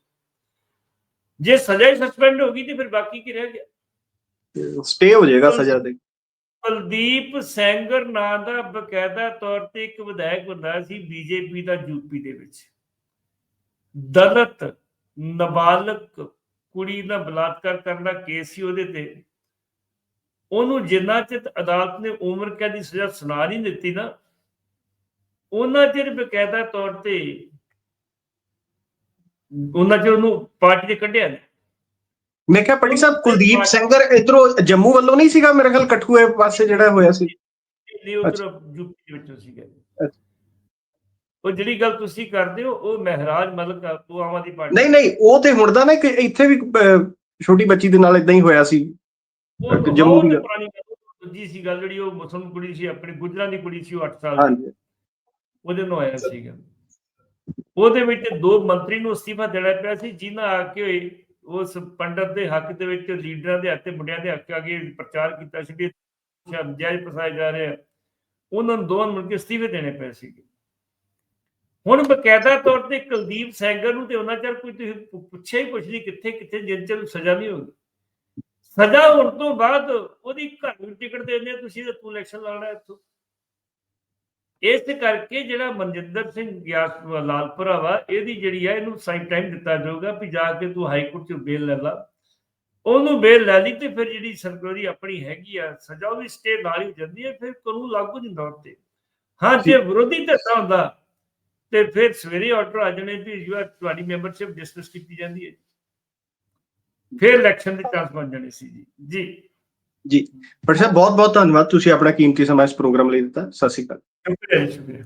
ਜੇ ਸਜ਼ਾ ਹੀ ਸਸਪੈਂਡ ਹੋ ਗਈ ਤੇ ਫਿਰ ਬਾਕੀ ਕੀ ਰਹਿ ਗਿਆ? ਸਟੇ ਹੋ ਜਾਏਗਾ ਸਜ਼ਾ ਤੇ ਕੁਲਦੀਪ ਸੈਂਗਰ ਨਾਂ ਦਾ ਬਕਾਇਦਾ ਤੌਰ ਤੇ ਇੱਕ ਵਿਧਾਇਕ ਹੁੰਦਾ ਸੀ ਬੀਜੇਪੀ ਦਾ ਯੂਪੀ ਦੇ ਵਿੱਚ। ਦਲਿਤ, ਨਾਬਾਲਗ ਕੁੜੀ ਦਾ ਬਲਾਤਕਾਰ ਕਰਨ ਦਾ ਕੇਸ ਸੀ ਉਹਦੇ ਤੇ। ਉਹਨੂੰ ਜਿੰਨਾ ਚਿਰ ਅਦਾਲਤ ਨੇ ਉਮਰ ਕੈਦ ਦੀ ਸਜ਼ਾ ਸੁਣਾ ਨਹੀਂ ਦਿੱਤੀ ਨਾ, ਉਹਨਾਂ ਚਿਰ ਬਕਾਇਦਾ ਤੌਰ ਤੇ, ਉਹਨਾਂ ਚਿਰ ਉਹਨੂੰ ਪਾਰਟੀ ਦੇ ਕੱਢਿਆ ਨਹੀਂ ਮੈਂ ਕਿਹਾ ਪਟੀ ਸਾਹਿਬ ਕੁਲਦੀਪ ਸਿੰਘਰ ਇਧਰੋਂ ਜੰਮੂ ਵੱਲੋਂ ਨਹੀਂ ਸੀਗਾ ਮੇਰੇ ਖਿਆਲ ਕਠੂਏ ਪਾਸੇ ਜਿਹੜਾ ਹੋਇਆ ਸੀ? ਨਹੀਂ ਉਧਰ ਯੂਪੀ ਦੇ ਵਿੱਚੋਂ ਸੀਗਾ। ਉਹ ਜਿਹੜੀ ਗੱਲ ਤੁਸੀਂ ਕਰਦੇ ਹੋ ਉਹ ਮਹਿਰਾਜ ਮਲਕ ਆ, ਉਹ ਆਮ ਆਦਮੀ ਪਾਰਟੀ ਨਹੀਂ ਨਹੀਂ ਉਹ ਤੇ ਹੁਣ ਦਾ ਨਾ ਕਿ ਇੱਥੇ ਵੀ ਛੋਟੀ ਬੱਚੀ ਦੇ ਨਾਲ ਇਦਾਂ ਹੀ ਹੋਇਆ ਸੀ। ਜੰਮੂ ਦੀ ਤੇ ਦੂਜੀ ਸੀ ਗੱਲ ਜਿਹੜੀ ਉਹ ਮੁਸਲਮਾਨ ਕੁੜੀ ਸੀ ਆਪਣੀ ਗੁਜਰਾਂ ਦੀ ਕੁੜੀ ਸੀ ਉਹ 8 ਸਾਲ ਦੀ। ਹਾਂਜੀ। ਉਹਦੇ ਨਾਲ ਆਇਆ ਸੀਗਾ। ਉਹਦੇ ਵਿੱਚ ਦੋ ਮੰਤਰੀ ਨੂੰ ਅਸਤੀਫਾ ਦੇਣਾ ਪਿਆ ਸੀ ਜਿਨ੍ਹਾਂ ਆ ਕੇ ਹੋਏ ਉਸ ਪੰਡਤ ਦੇ ਹੱਕ ਦੇ ਵਿੱਚ ਲੀਡਰਾਂ ਦੇ ਹੱਕ ਤੇ ਮੁੰਡਿਆਂ ਦੇ ਹੱਕ ਅੱਗੇ ਪ੍ਰਚਾਰ ਕੀਤਾ ਸੀ ਵੀ ਜਾਇਜ਼ ਫਸਾਏ ਜਾ ਰਹੇ ਉਹਨਾਂ ਨੂੰ ਦੋਵਾਂ ਮਿਲ ਕੇ ਅਸਤੀਫੇ ਦੇਣੇ ਪਏ ਸੀਗੇ। ਹੁਣ ਬਕਾਇਦਾ ਤੌਰ ਤੇ ਕੁਲਦੀਪ ਸੈਂਗਰ ਨੂੰ ਤੇ ਉਹਨਾਂ ਚਿਰ ਕੋਈ ਤੁਸੀਂ ਪੁੱਛਿਆ ਹੀ ਕੁਛ ਨਹੀਂ ਕਿੱਥੇ ਕਿੱਥੇ ਜਿੰਨ ਚਿਰ ਸਜ਼ਾ ਨਹੀਂ ਹੋਈ ਸਜ਼ਾ ਹੋਣ ਤੋਂ ਬਾਅਦ ਉਹਦੀ ਘਰ ਨੂੰ ਟਿਕਟ ਦੇ ਆ, ਤੁਸੀਂ ਤੇ ਤੂੰ ਇਲੈਕਸ਼ਨ ਲੜਨਾ ਇੱਥੋਂ। ਇਸ ਕਰਕੇ ਜਿਹੜਾ ਮਨਜਿੰਦਰ ਸਿੰਘ ਗਿਆਸ ਲਾਲਪੁਰਾ ਵਾ ਇਹਦੀ ਜਿਹੜੀ ਹੈ ਇਹਨੂੰ ਸਾਈਨ ਟਾਈਮ ਦਿੱਤਾ ਜਾਊਗਾ ਵੀ ਜਾ ਕੇ ਤੂੰ ਹਾਈ ਕੋਰਟ ਚ ਬੇਲ ਲੈ ਲਾ। ਉਹਨੂੰ ਬੇਲ ਲੈ ਲਈ ਤੇ ਫਿਰ ਜਿਹੜੀ ਸਰਕਾਰੀ ਆਪਣੀ ਹੈਗੀ ਆ ਸਜ਼ਾ ਉਹਦੀ ਸਟੇ ਨਾਲ ਹੀ ਜਾਂਦੀ ਹੈ ਫਿਰ ਕਾਨੂੰਨ ਲਾਗੂ ਨਹੀਂ ਹੁੰਦਾ ਉੱਤੇ ਹਾਂ ਜੇ ਵਿਰੋਧੀ ਧਿਰ ਹੁੰਦਾ ਤੇ ਫਿਰ ਸਵੇਰੇ ਆਰਡਰ ਆ ਜਾਣੇ ਵੀ ਯੂ ਆਰ ਤੁਹਾਡੀ ਮੈਂਬਰਸ਼ਿਪ ਡਿਸਕਸ ਕੀਤੀ ਜਾਂਦੀ ਹੈ। ਫਿਰ ਇਲੈਕਸ਼ਨ ਦੇ ਚਾਂਸ ਬਣ ਜਾਣੇ ਸੀ ਜੀ। ਜੀ। ਜੀ। ਪਰ ਸਾਹਿਬ ਬਹੁਤ ਬਹੁਤ ਧੰਨਵਾਦ। ਤੁਸੀਂ ਆਪਣਾ ਕੀਮਤੀ ਸਮਾਂ ਇਸ ਪ੍ਰੋਗਰਾਮ ਲਈ ਦਿੱਤਾ। ਸਤਿ ਸ਼੍ਰੀ ਅਕਾਲ। ਸ਼ੁਕਰੀਆ ਜੀ, ਸ਼ੁਕਰੀਆ।